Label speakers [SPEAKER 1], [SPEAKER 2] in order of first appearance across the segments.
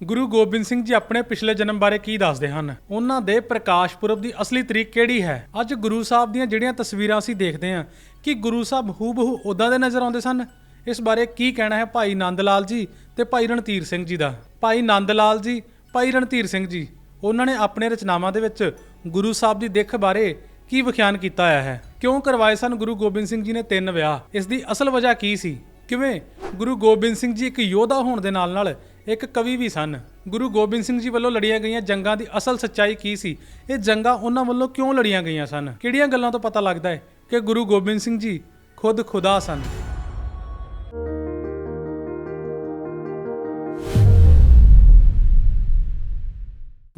[SPEAKER 1] ਗੁਰੂ ਗੋਬਿੰਦ ਸਿੰਘ ਜੀ ਆਪਣੇ ਪਿਛਲੇ ਜਨਮ ਬਾਰੇ ਕੀ ਦੱਸਦੇ ਹਨ? ਉਹਨਾਂ ਦੇ ਪ੍ਰਕਾਸ਼ ਪੁਰਬ ਦੀ ਅਸਲੀ ਤਰੀਕ ਕਿਹੜੀ ਹੈ? ਅੱਜ ਗੁਰੂ ਸਾਹਿਬ ਦੀਆਂ ਜਿਹੜੀਆਂ ਤਸਵੀਰਾਂ ਅਸੀਂ ਦੇਖਦੇ ਹਾਂ, ਕਿ ਗੁਰੂ ਸਾਹਿਬ ਹੂਬਹੂ ਉਦਾਂ ਦੇ ਨਜ਼ਰ ਆਉਂਦੇ ਸਨ? ਇਸ ਬਾਰੇ ਕੀ ਕਹਿਣਾ ਹੈ ਭਾਈ ਨੰਦ ਲਾਲ ਜੀ ਤੇ ਭਾਈ ਰਣਧੀਰ ਸਿੰਘ ਜੀ ਦਾ? ਭਾਈ ਨੰਦ ਲਾਲ ਜੀ, ਭਾਈ ਰਣਧੀਰ ਸਿੰਘ ਜੀ, ਉਹਨਾਂ ਨੇ ਆਪਣੇ ਰਚਨਾਵਾਂ ਦੇ ਵਿੱਚ ਗੁਰੂ ਸਾਹਿਬ ਦੀ ਦਿੱਖ ਬਾਰੇ ਕੀ ਵਿਖਿਆਨ ਕੀਤਾ ਆਇਆ ਹੈ? ਕਿਉਂ ਕਰਵਾਏ ਸਨ ਗੁਰੂ ਗੋਬਿੰਦ ਸਿੰਘ ਜੀ ਨੇ ਤਿੰਨ ਵਿਆਹ? ਇਸ ਦੀ ਅਸਲ ਵਜ੍ਹਾ ਕੀ ਸੀ? ਕਿਵੇਂ ਗੁਰੂ ਗੋਬਿੰਦ ਸਿੰਘ ਜੀ ਇੱਕ ਯੋਧਾ ਹੋਣ ਦੇ ਨਾਲ ਨਾਲ ਇੱਕ ਕਵੀ ਵੀ ਸਨ। ਗੁਰੂ ਗੋਬਿੰਦ ਸਿੰਘ ਜੀ ਵੱਲੋਂ ਲੜੀਆਂ ਗਈਆਂ ਜੰਗਾਂ ਦੀ ਅਸਲ ਸੱਚਾਈ ਕੀ ਸੀ? ਇਹ ਜੰਗਾਂ ਉਹਨਾਂ ਵੱਲੋਂ ਕਿਉਂ ਲੜੀਆਂ ਗਈਆਂ ਸਨ? ਕਿਹੜੀਆਂ ਗੱਲਾਂ ਤੋਂ ਪਤਾ ਲੱਗਦਾ ਹੈ ਕਿ ਗੁਰੂ ਗੋਬਿੰਦ ਸਿੰਘ ਜੀ ਖੁਦ ਖੁਦਾ ਸਨ?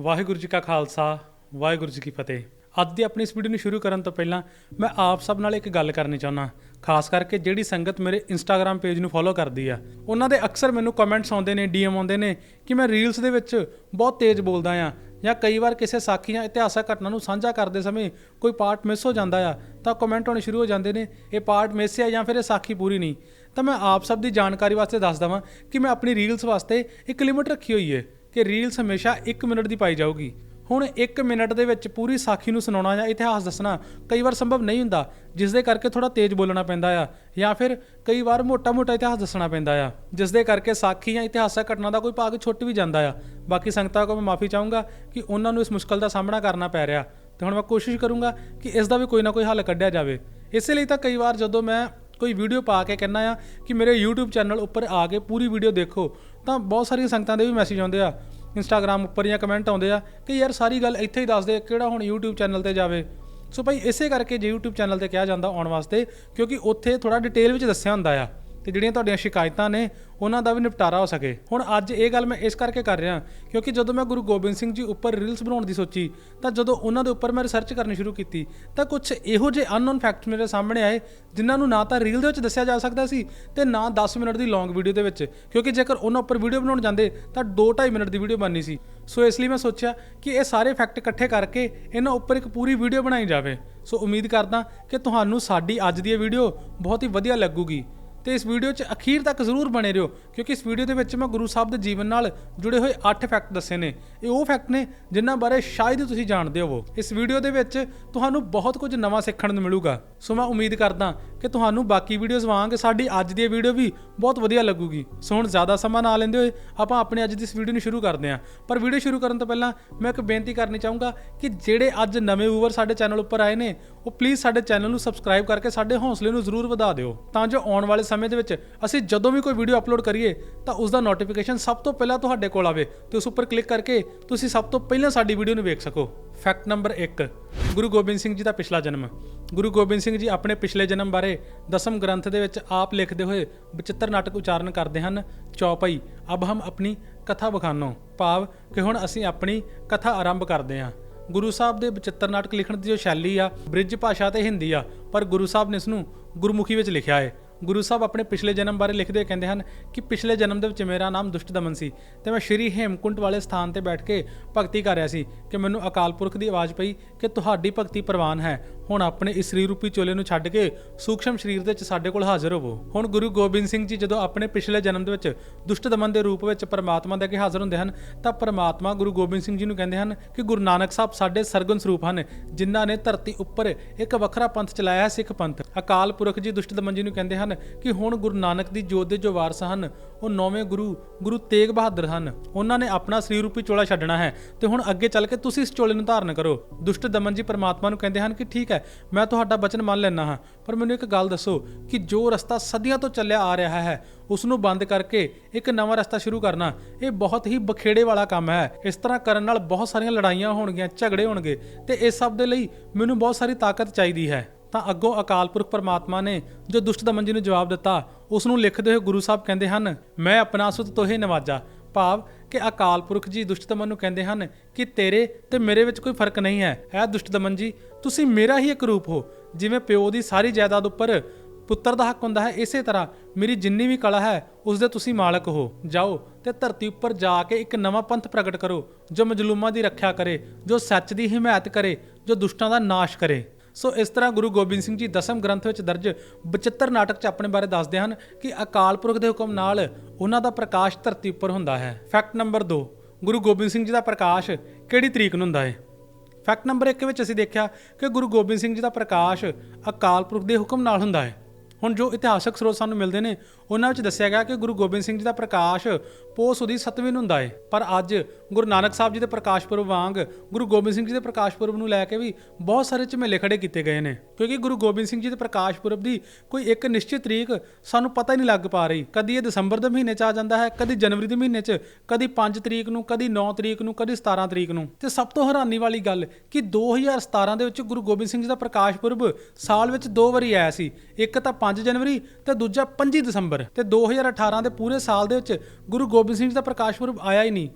[SPEAKER 1] ਵਾਹਿਗੁਰੂ ਜੀ ਕਾ ਖਾਲਸਾ, ਵਾਹਿਗੁਰੂ ਜੀ ਕੀ ਫਤਿਹ। ਅੱਜ ਦੀ ਆਪਣੀ ਇਸ ਵੀਡੀਓ ਨੂੰ ਸ਼ੁਰੂ ਕਰਨ ਤੋਂ ਪਹਿਲਾਂ ਮੈਂ ਆਪ ਸਭ ਨਾਲ ਇੱਕ ਗੱਲ ਕਰਨੀ ਚਾਹੁੰਦਾ ਖਾਸ ਕਰਕੇ ਜਿਹੜੀ ਸੰਗਤ ਮੇਰੇ ਇੰਸਟਾਗ੍ਰam ਪੇਜ ਨੂੰ ਫੋਲੋ ਕਰਦੀ ਆ। ਉਹਨਾਂ ਦੇ ਅਕਸਰ ਮੈਨੂੰ ਕਮੈਂਟਸ ਆਉਂਦੇ ਨੇ ਡੀਐਮ ਆਉਂਦੇ ਨੇ ਕਿ ਮੈਂ ਰੀਲਸ ਦੇ ਵਿੱਚ ਬਹੁਤ ਤੇਜ਼ ਬੋਲਦਾ ਆ ਜਾਂ ਕਈ ਵਾਰ ਕਿਸੇ ਸਾਖੀ ਜਾਂ ਇਤਿਹਾਸਕ ਘਟਨਾ ਨੂੰ ਸਾਂਝਾ ਕਰਦੇ ਸਮੇਂ ਕੋਈ ਪਾਰਟ ਮਿਸ ਹੋ ਜਾਂਦਾ ਆ, ਤਾਂ ਕਮੈਂਟ ਆਉਣੇ ਸ਼ੁਰੂ ਹੋ ਜਾਂਦੇ ਨੇ, ਇਹ ਪਾਰਟ ਮਿਸ ਹੈ ਜਾਂ ਫਿਰ ਇਹ ਸਾਖੀ ਪੂਰੀ ਨਹੀਂ। ਤਾਂ ਮੈਂ ਆਪ ਸਭ ਦੀ ਜਾਣਕਾਰੀ ਵਾਸਤੇ ਦੱਸ ਦਵਾਂ ਕਿ ਮੈਂ ਆਪਣੀ ਰੀਲਸ ਵਾਸਤੇ ਇੱਕ ਲਿਮਿਟ ਰੱਖੀ ਹੋਈ ਹੈ ਕਿ ਰੀਲਸ ਹਮੇਸ਼ਾ 1 ਮਿੰਟ ਦੀ ਪਾਈ ਜਾਊਗੀ। ਹੁਣ 1 ਮਿੰਟ ਦੇ ਵਿੱਚ ਪੂਰੀ ਸਾਖੀ ਨੂੰ ਸੁਣਾਉਣਾ ਜਾਂ ਇਤਿਹਾਸ ਦੱਸਣਾ ਕਈ ਵਾਰ ਸੰਭਵ ਨਹੀਂ ਹੁੰਦਾ ਜਿਸ ਦੇ ਕਰਕੇ ਥੋੜਾ ਤੇਜ਼ ਬੋਲਣਾ ਪੈਂਦਾ ਆ, ਜਾਂ ਫਿਰ ਕਈ ਵਾਰ ਮੋਟਾ-ਮੋਟਾ ਇਤਿਹਾਸ ਦੱਸਣਾ ਪੈਂਦਾ ਆ ਜਿਸ ਦੇ ਕਰਕੇ ਸਾਖੀ ਜਾਂ ਇਤਿਹਾਸਕ ਘਟਨਾ ਦਾ ਕੋਈ ਭਾਗ ਛੁੱਟ ਵੀ ਜਾਂਦਾ ਆ। ਬਾਕੀ ਸੰਗਤਾਂ ਕੋਲ ਮੈਂ ਮਾਫੀ ਚਾਹੂੰਗਾ ਕਿ ਉਹਨਾਂ ਨੂੰ ਇਸ ਮੁਸ਼ਕਲ ਦਾ ਸਾਹਮਣਾ ਕਰਨਾ ਪੈ ਰਿਹਾ ਤੇ ਹੁਣ ਮੈਂ ਕੋਸ਼ਿਸ਼ ਕਰੂੰਗਾ ਕਿ ਇਸ ਦਾ ਵੀ ਕੋਈ ਨਾ ਕੋਈ ਹੱਲ ਕੱਢਿਆ ਜਾਵੇ। ਇਸੇ ਲਈ ਤਾਂ ਕਈ ਵਾਰ ਜਦੋਂ ਮੈਂ ਕੋਈ ਵੀਡੀਓ ਪਾ ਕੇ ਕਹਿੰਦਾ ਆ ਕਿ ਮੇਰੇ YouTube ਚੈਨਲ ਉੱਪਰ ਆ ਕੇ ਪੂਰੀ ਵੀਡੀਓ ਦੇਖੋ, ਤਾਂ ਬਹੁਤ ਸਾਰੀਆਂ ਸੰਗਤਾਂ ਦੇ ਵੀ ਮੈਸੇਜ ਆਉਂਦੇ ਆ ਇੰਸਟਾਗ੍ਰam ਉੱਪਰ ਜਾਂ ਕਮੈਂਟ ਆਉਂਦੇ ਆ ਕਿ ਯਾਰ ਸਾਰੀ ਗੱਲ ਇੱਥੇ ਹੀ ਦੱਸ ਦੇ ਕਿਹੜਾ ਹੁਣ YouTube ਚੈਨਲ ਤੇ ਜਾਵੇ। ਸੋ ਭਾਈ ਇਸੇ ਕਰਕੇ ਜੇ YouTube ਚੈਨਲ ਤੇ ਕਿਹਾ ਜਾਂਦਾ ਆਉਣ ਵਾਸਤੇ, ਕਿਉਂਕਿ ਉੱਥੇ ਥੋੜਾ ਡਿਟੇਲ ਵਿੱਚ ਦੱਸਿਆ ਹੁੰਦਾ ਆ। ਤੇ ਜਿਹੜੀਆਂ ਤੁਹਾਡੀਆਂ ਸ਼ਿਕਾਇਤਾਂ ਨੇ, ਉਹਨਾਂ ਦਾ ਵੀ ਨਿਪਟਾਰਾ ਹੋ ਸਕੇ। ਹੁਣ ਅੱਜ ਇਹ ਗੱਲ ਮੈਂ ਇਸ ਕਰਕੇ ਕਰ ਰਿਹਾ, ਕਿਉਂਕਿ ਜਦੋਂ ਮੈਂ ਗੁਰੂ ਗੋਬਿੰਦ ਸਿੰਘ ਜੀ ਉੱਪਰ ਰੀਲਸ ਬਣਾਉਣ ਦੀ ਸੋਚੀ, ਤਾਂ ਜਦੋਂ ਉਹਨਾਂ ਦੇ ਉੱਪਰ ਮੈਂ ਰਿਸਰਚ ਕਰਨੀ ਸ਼ੁਰੂ ਕੀਤੀ, ਤਾਂ ਕੁਝ ਇਹੋ ਜਿਹੇ ਅਨਨੋਨ ਫੈਕਟਸ ਮੇਰੇ ਸਾਹਮਣੇ ਆਏ, ਜਿਨ੍ਹਾਂ ਨੂੰ ਨਾ ਤਾਂ ਰੀਲ ਦੇ ਵਿੱਚ ਦੱਸਿਆ ਜਾ ਸਕਦਾ ਸੀ ਤੇ ਨਾ 10 ਮਿੰਟ ਦੀ ਲੌਂਗ ਵੀਡੀਓ ਦੇ ਵਿੱਚ। ਕਿਉਂਕਿ ਜੇਕਰ ਉਹਨਾਂ ਉੱਪਰ ਵੀਡੀਓ ਬਣਾਉਣ ਜਾਂਦੇ, ਤਾਂ 2.5 ਮਿੰਟ ਦੀ ਵੀਡੀਓ ਬਣਨੀ ਸੀ। ਸੋ ਇਸ ਲਈ ਮੈਂ ਸੋਚਿਆ ਕਿ ਇਹ ਸਾਰੇ ਫੈਕਟ ਇਕੱਠੇ ਕਰਕੇ ਇਹਨਾਂ ਉੱਪਰ ਇੱਕ ਪੂਰੀ ਵੀਡੀਓ ਬਣਾਈ ਜਾਵੇ। ਸੋ ਉਮੀਦ ਕਰਦਾ ਕਿ ਤੁਹਾਨੂੰ ਸਾਡੀ ਅੱਜ ਦੀ ਇਹ ਵੀਡੀਓ ਬਹੁਤ ਹੀ ਵਧੀਆ ਲੱਗੂਗੀ। ਤੇ ਇਸ ਵੀਡੀਓ 'ਚ ਅਖੀਰ ਤੱਕ ਜ਼ਰੂਰ ਬਣੇ ਰਹੋ, ਕਿਉਂਕਿ ਇਸ ਵੀਡੀਓ ਦੇ ਵਿੱਚ ਮੈਂ ਗੁਰੂ ਸਾਹਿਬ ਦੇ ਜੀਵਨ ਨਾਲ ਜੁੜੇ ਹੋਏ 8 ਫੈਕਟ ਦੱਸੇ ਨੇ। ਇਹ ਉਹ ਫੈਕਟ ਨੇ ਜਿਨ੍ਹਾਂ ਬਾਰੇ ਸ਼ਾਇਦ ਹੀ ਤੁਸੀਂ ਜਾਣਦੇ ਹੋਵੋ। ਇਸ ਵੀਡੀਓ ਦੇ ਵਿੱਚ ਤੁਹਾਨੂੰ ਬਹੁਤ ਕੁਝ ਨਵਾਂ ਸਿੱਖਣ ਨੂੰ ਮਿਲੂਗਾ। ਸੋ ਮੈਂ ਉਮੀਦ ਕਰਦਾ ਕਿ ਤੁਹਾਨੂੰ ਬਾਕੀ ਵੀਡੀਓਜ਼ ਵਾਂਗ ਸਾਡੀ ਅੱਜ ਦੀ ਵੀਡੀਓ ਵੀ ਬਹੁਤ ਵਧੀਆ ਲੱਗੂਗੀ। ਸੋ ਹੁਣ ਜ਼ਿਆਦਾ ਸਮਾਂ ਨਾ ਲੈਂਦੇ ਹੋਏ ਆਪਾਂ ਆਪਣੇ ਅੱਜ ਦੀ ਇਸ ਵੀਡੀਓ ਨੂੰ ਸ਼ੁਰੂ ਕਰਦੇ ਹਾਂ। ਪਰ ਵੀਡੀਓ ਸ਼ੁਰੂ ਕਰਨ ਤੋਂ ਪਹਿਲਾਂ ਮੈਂ ਇੱਕ ਬੇਨਤੀ ਕਰਨੀ ਚਾਹੂੰਗਾ ਕਿ ਜਿਹੜੇ ਅੱਜ ਨਵੇਂ ਵਿਊਅਰ ਸਾਡੇ ਚੈਨਲ ਉੱਪਰ ਆਏ ਨੇ, ਉਹ ਪਲੀਜ਼ ਸਾਡੇ ਚੈਨਲ ਨੂੰ ਸਬਸਕ੍ਰਾਈਬ ਕਰਕੇ ਸਾਡੇ ਹੌਸਲੇ ਨੂੰ ਜ਼ਰੂਰ ਵਧਾ ਦਿਓ। ਤਾਂ ਜੋ ਆਉਣ ਵਾਲੇ ਸਮੇਂ ਦੇ ਵਿੱਚ ਅਸੀਂ ਜਦੋਂ ਵੀ ਕੋਈ ਵੀਡੀਓ ਅਪਲੋਡ ਕਰੀਏ, ਤਾਂ ਉਸ ਦਾ ਨੋਟੀਫਿਕੇਸ਼ਨ ਸਭ ਤੋਂ ਪਹਿਲਾਂ ਤੁਹਾਡੇ ਕੋਲ ਆਵੇ ਤੇ ਉਸ ਉੱਪਰ ਕਲਿੱਕ ਕਰਕੇ ਤੁਸੀਂ ਸਭ ਤੋਂ ਪਹਿਲਾਂ ਸਾਡੀ ਵੀਡੀਓ ਨੂੰ ਵੇਖ ਸਕੋ। ਫੈਕਟ ਨੰਬਰ 1 ਗੁਰੂ ਗੋਬਿੰਦ ਸਿੰਘ ਜੀ ਦਾ ਪਿਛਲਾ ਜਨਮ। ਗੁਰੂ ਗੋਬਿੰਦ ਸਿੰਘ ਜੀ ਆਪਣੇ ਪਿਛਲੇ ਜਨਮ ਬਾਰੇ ਦਸਮ ਗ੍ਰੰਥ ਦੇ ਵਿੱਚ ਆਪ ਲਿਖਦੇ ਹੋਏ ਬਚਿੱਤਰ ਨਾਟਕ ਉਚਾਰਨ ਕਰਦੇ ਹਨ, ਚੌਪਈ, ਅਬ ਹਮ ਆਪਣੀ ਕਥਾ ਬਖਾਨੋ ਭਾਵ ਕਿ ਹੁਣ ਅਸੀਂ ਆਪਣੀ ਕਥਾ ਆਰੰਭ ਕਰਦੇ ਹਾਂ। ਗੁਰੂ ਸਾਹਿਬ ਦੇ ਬਚਿੱਤਰ ਨਾਟਕ ਲਿਖਣ ਦੀ ਜੋ ਸ਼ੈਲੀ ਆ, ਬ੍ਰਿਜ ਭਾਸ਼ਾ ਤੇ ਹਿੰਦੀ ਆ, ਪਰ ਗੁਰੂ ਸਾਹਿਬ ਨੇ ਇਸ ਨੂੰ ਗੁਰਮੁਖੀ ਵਿੱਚ ਲਿਖਿਆ ਹੈ। ਗੁਰੂ ਸਾਹਿਬ ਆਪਣੇ ਪਿਛਲੇ ਜਨਮ ਬਾਰੇ ਲਿਖਦੇ ਕਹਿੰਦੇ ਹਨ ਕਿ ਪਿਛਲੇ ਜਨਮ ਦੇ ਵਿੱਚ ਮੇਰਾ ਨਾਮ ਦੁਸ਼ਟ ਦਮਨ ਸੀ ਤੇ ਮੈਂ ਸ਼੍ਰੀ ਹੇਮਕੁੰਟ ਵਾਲੇ ਸਥਾਨ ਤੇ ਬੈਠ ਕੇ ਭਗਤੀ ਕਰ ਰਿਹਾ ਸੀ ਕਿ ਮੈਨੂੰ ਅਕਾਲ ਪੁਰਖ ਦੀ ਆਵਾਜ਼ ਪਈ ਕਿ ਤੁਹਾਡੀ ਭਗਤੀ ਪ੍ਰਵਾਨ ਹੈ। ਹੁਣ ਆਪਣੇ ਇਸ ਸਰੀਰ ਰੂਪੀ ਚੋਲੇ ਨੂੰ ਛੱਡ ਕੇ ਸੂਖਸ਼ਮ ਸਰੀਰ ਦੇ ਵਿੱਚ ਸਾਡੇ ਕੋਲ ਹਾਜ਼ਰ ਹੋਵੋ। ਹੁਣ ਗੁਰੂ ਗੋਬਿੰਦ ਸਿੰਘ ਜੀ ਜਦੋਂ ਆਪਣੇ ਪਿਛਲੇ ਜਨਮ ਦੇ ਵਿੱਚ ਦੁਸ਼ਟ ਦਮਨ ਦੇ ਰੂਪ ਵਿੱਚ ਪਰਮਾਤਮਾ ਦੇ ਅੱਗੇ ਹਾਜ਼ਰ ਹੁੰਦੇ ਹਨ, ਤਾਂ ਪਰਮਾਤਮਾ ਗੁਰੂ ਗੋਬਿੰਦ ਸਿੰਘ ਜੀ ਨੂੰ ਕਹਿੰਦੇ ਹਨ ਕਿ ਗੁਰੂ ਨਾਨਕ ਸਾਹਿਬ ਸਾਡੇ ਸਰਗੁਣ ਸਰੂਪ ਹਨ, ਜਿਨ੍ਹਾਂ ਨੇ ਧਰਤੀ ਉੱਪਰ ਇੱਕ ਵੱਖਰਾ ਪੰਥ ਚਲਾਇਆ ਸਿੱਖ ਪੰਥ। ਅਕਾਲ ਪੁਰਖ ਜੀ ਦੁਸ਼ਟ ਦਮਨ ਜੀ ਨੂੰ ਕਹਿੰਦੇ ਹਨ ਕਿ ਹੁਣ ਗੁਰੂ ਨਾਨਕ ਦੀ ਜੋਤ ਦੇ ਜੋ ਵਾਰਸ ਹਨ, ਉਹ ਨੌਵੇਂ ਗੁਰੂ ਗੁਰੂ ਤੇਗ ਬਹਾਦਰ ਹਨ। ਉਹਨਾਂ ਨੇ ਆਪਣਾ ਸਰੀਰ ਰੂਪੀ ਚੋਲਾ ਛੱਡਣਾ ਹੈ। ਤੇ ਹੁਣ ਅੱਗੇ ਚੱਲ ਕੇ ਤੁਸੀਂ ਇਸ ਚੋਲੇ ਨੂੰ ਧਾਰਨ ਕਰੋ। ਦੁਸ਼ਟ ਦਮਨ ਜੀ ਪਰਮਾਤਮਾ ਨੂੰ ਕਹਿੰਦੇ ਹਨ ਕਿ ਠੀਕ ਹੈ, ਮੈਂ ਤੁਹਾਡਾ ਬਚਨ ਮੰਨ ਲੈਣਾ ਹਾਂ। ਪਰ ਮੈਨੂੰ ਇੱਕ ਗੱਲ ਦੱਸੋ ਕਿ ਜੋ ਰਸਤਾ ਸਦੀਆਂ ਤੋਂ ਚੱਲਿਆ ਆ ਰਿਹਾ ਹੈ, ਉਸ ਨੂੰ ਬੰਦ ਕਰਕੇ ਇੱਕ ਨਵਾਂ ਰਸਤਾ ਸ਼ੁਰੂ ਕਰਨਾ, ਇਹ ਬਹੁਤ ਹੀ ਬਖੇੜੇ ਵਾਲਾ ਕੰਮ ਹੈ। ਇਸ ਤਰ੍ਹਾਂ ਕਰਨ ਨਾਲ ਬਹੁਤ ਸਾਰੀਆਂ ਲੜਾਈਆਂ ਹੋਣਗੀਆਂ, ਝਗੜੇ ਹੋਣਗੇ। ਤੇ ਇਸ ਸਭ ਦੇ ਲਈ ਮੈਨੂੰ ਬਹੁਤ ਸਾਰੀ ਤਾਕਤ ਚਾਹੀਦੀ ਹੈ। ਤਾਂ ਅੱਗੋਂ ਅਕਾਲ ਪੁਰਖ ਪਰਮਾਤਮਾ ਨੇ ਜੋ ਦੁਸ਼ਟ ਦਮਨ ਜੀ ਨੂੰ ਜਵਾਬ ਦਿੱਤਾ ਉਸ ਨੂੰ ਲਿਖਦੇ ਹੋਏ ਗੁਰੂ ਸਾਹਿਬ ਕਹਿੰਦੇ ਹਨ, ਮੈਂ ਆਪਣਾ ਸੁਤ ਤੋਹੇ ਨਵਾਜਾ। ਭਾਵ ਕਿ ਅਕਾਲ ਪੁਰਖ ਜੀ ਦੁਸ਼ਟ ਦਮਨ ਨੂੰ ਕਹਿੰਦੇ ਹਨ ਕਿ ਤੇਰੇ ਤੇ ਮੇਰੇ ਵਿੱਚ ਕੋਈ ਫ਼ਰਕ ਨਹੀਂ ਹੈ। ਇਹ ਦੁਸ਼ਟ ਦਮਨ ਜੀ, ਤੁਸੀਂ ਮੇਰਾ ਹੀ ਇੱਕ ਰੂਪ ਹੋ। ਜਿਵੇਂ ਪਿਓ ਦੀ ਸਾਰੀ ਜਾਇਦਾਦ ਉੱਪਰ ਪੁੱਤਰ ਦਾ ਹੱਕ ਹੁੰਦਾ ਹੈ, ਇਸੇ ਤਰ੍ਹਾਂ ਮੇਰੀ ਜਿੰਨੀ ਵੀ ਕਲਾ ਹੈ ਉਸ ਦੇ ਤੁਸੀਂ ਮਾਲਕ ਹੋ। ਜਾਓ ਤੇ ਧਰਤੀ ਉੱਪਰ ਜਾ ਕੇ ਇੱਕ ਨਵਾਂ ਪੰਥ ਪ੍ਰਗਟ ਕਰੋ, ਜੋ ਮਜਲੂਮਾਂ ਦੀ ਰੱਖਿਆ ਕਰੇ, ਜੋ ਸੱਚ ਦੀ ਹਿਮਾਇਤ ਕਰੇ, ਜੋ ਦੁਸ਼ਟਾਂ ਦਾ ਨਾਸ਼ ਕਰੇ। ਸੋ ਇਸ ਤਰ੍ਹਾਂ ਗੁਰੂ ਗੋਬਿੰਦ ਸਿੰਘ ਜੀ ਦਸਮ ਗ੍ਰੰਥ ਵਿੱਚ ਦਰਜ 72 ਨਾਟਕ 'ਚ ਆਪਣੇ ਬਾਰੇ ਦੱਸਦੇ ਹਨ ਕਿ ਅਕਾਲ ਪੁਰਖ ਦੇ ਹੁਕਮ ਨਾਲ ਉਹਨਾਂ ਦਾ ਪ੍ਰਕਾਸ਼ ਧਰਤੀ ਉੱਪਰ ਹੁੰਦਾ ਹੈ। ਫੈਕਟ ਨੰਬਰ 2 ਗੁਰੂ ਗੋਬਿੰਦ ਸਿੰਘ ਜੀ ਦਾ ਪ੍ਰਕਾਸ਼ ਕਿਹੜੀ ਤਰੀਕ ਨੂੰ ਹੁੰਦਾ ਹੈ? ਫੈਕਟ ਨੰਬਰ 1 ਵਿੱਚ ਅਸੀਂ ਦੇਖਿਆ ਕਿ ਗੁਰੂ ਗੋਬਿੰਦ ਸਿੰਘ ਜੀ ਦਾ ਪ੍ਰਕਾਸ਼ ਅਕਾਲ ਪੁਰਖ ਦੇ ਹੁਕਮ ਨਾਲ ਹੁੰਦਾ ਹੈ। ਹੁਣ ਜੋ ਇਤਿਹਾਸਕ ਸਰੋਤ ਸਾਨੂੰ ਮਿਲਦੇ ਨੇ ਉਹਨਾਂ ਵਿੱਚ ਦੱਸਿਆ ਗਿਆ ਕਿ ਗੁਰੂ ਗੋਬਿੰਦ ਸਿੰਘ ਜੀ ਦਾ ਪ੍ਰਕਾਸ਼ ਪੋਹ ਸੁਦੀ 7ਵੀਂ ਨੂੰ ਹੁੰਦਾ ਹੈ ਪਰ ਅੱਜ ਗੁਰੂ ਨਾਨਕ ਸਾਹਿਬ ਜੀ ਦੇ ਪ੍ਰਕਾਸ਼ ਪੁਰਬ ਵਾਂਗ ਗੁਰੂ ਗੋਬਿੰਦ ਸਿੰਘ ਜੀ ਦੇ ਪ੍ਰਕਾਸ਼ ਪੁਰਬ ਨੂੰ ਲੈ ਕੇ ਵੀ ਬਹੁਤ ਸਾਰੇ ਝਮੇਲੇ ਖੜੇ ਕੀਤੇ ਗਏ ਨੇ। ਕਿਉਂਕਿ ਗੁਰੂ ਗੋਬਿੰਦ ਸਿੰਘ ਜੀ ਦੇ ਪ੍ਰਕਾਸ਼ ਪੁਰਬ ਦੀ ਕੋਈ ਇੱਕ ਨਿਸ਼ਚਿਤ ਤਰੀਕ ਸਾਨੂੰ ਪਤਾ ਹੀ ਨਹੀਂ ਲੱਗ ਪਾ ਰਹੀ। ਕਦੀ ਇਹ ਦਸੰਬਰ ਦੇ ਮਹੀਨੇ 'ਚ ਆ ਜਾਂਦਾ ਹੈ, ਕਦੀ ਜਨਵਰੀ ਦੇ ਮਹੀਨੇ 'ਚ, ਕਦੀ 5 ਤਰੀਕ ਨੂੰ, ਕਦੀ 9 ਤਰੀਕ ਨੂੰ, ਕਦੀ 17 ਤਰੀਕ ਨੂੰ। ਤੇ ਸਭ ਤੋਂ ਹੈਰਾਨੀ ਵਾਲੀ ਗੱਲ ਕਿ 2017 ਦੇ ਵਿੱਚ ਗੁਰੂ ਗੋਬਿੰਦ ਸਿੰਘ ਜੀ ਦਾ ਪ੍ਰਕਾਸ਼ ਪੁਰਬ ਸਾਲ ਵਿੱਚ ਦੋ ਵਾਰੀ ਆਇਆ ਸੀ। ਇੱਕ ਤਾਂ 5 ਜਨਵਰੀ ਤੇ ਦੂਜਾ 25 ਦਸੰਬਰ। ਤੇ 2018 ਦੇ ਪੂਰੇ ਸਾਲ ਦੇ ਵਿੱਚ ਗੁਰੂ ਗੋਬਿੰਦ ਸਿੰਘ ਜੀ ਦਾ ਪ੍ਰਕਾਸ਼ ਪੁਰਬ ਆਇਆ ਹੀ ਨਹੀਂ।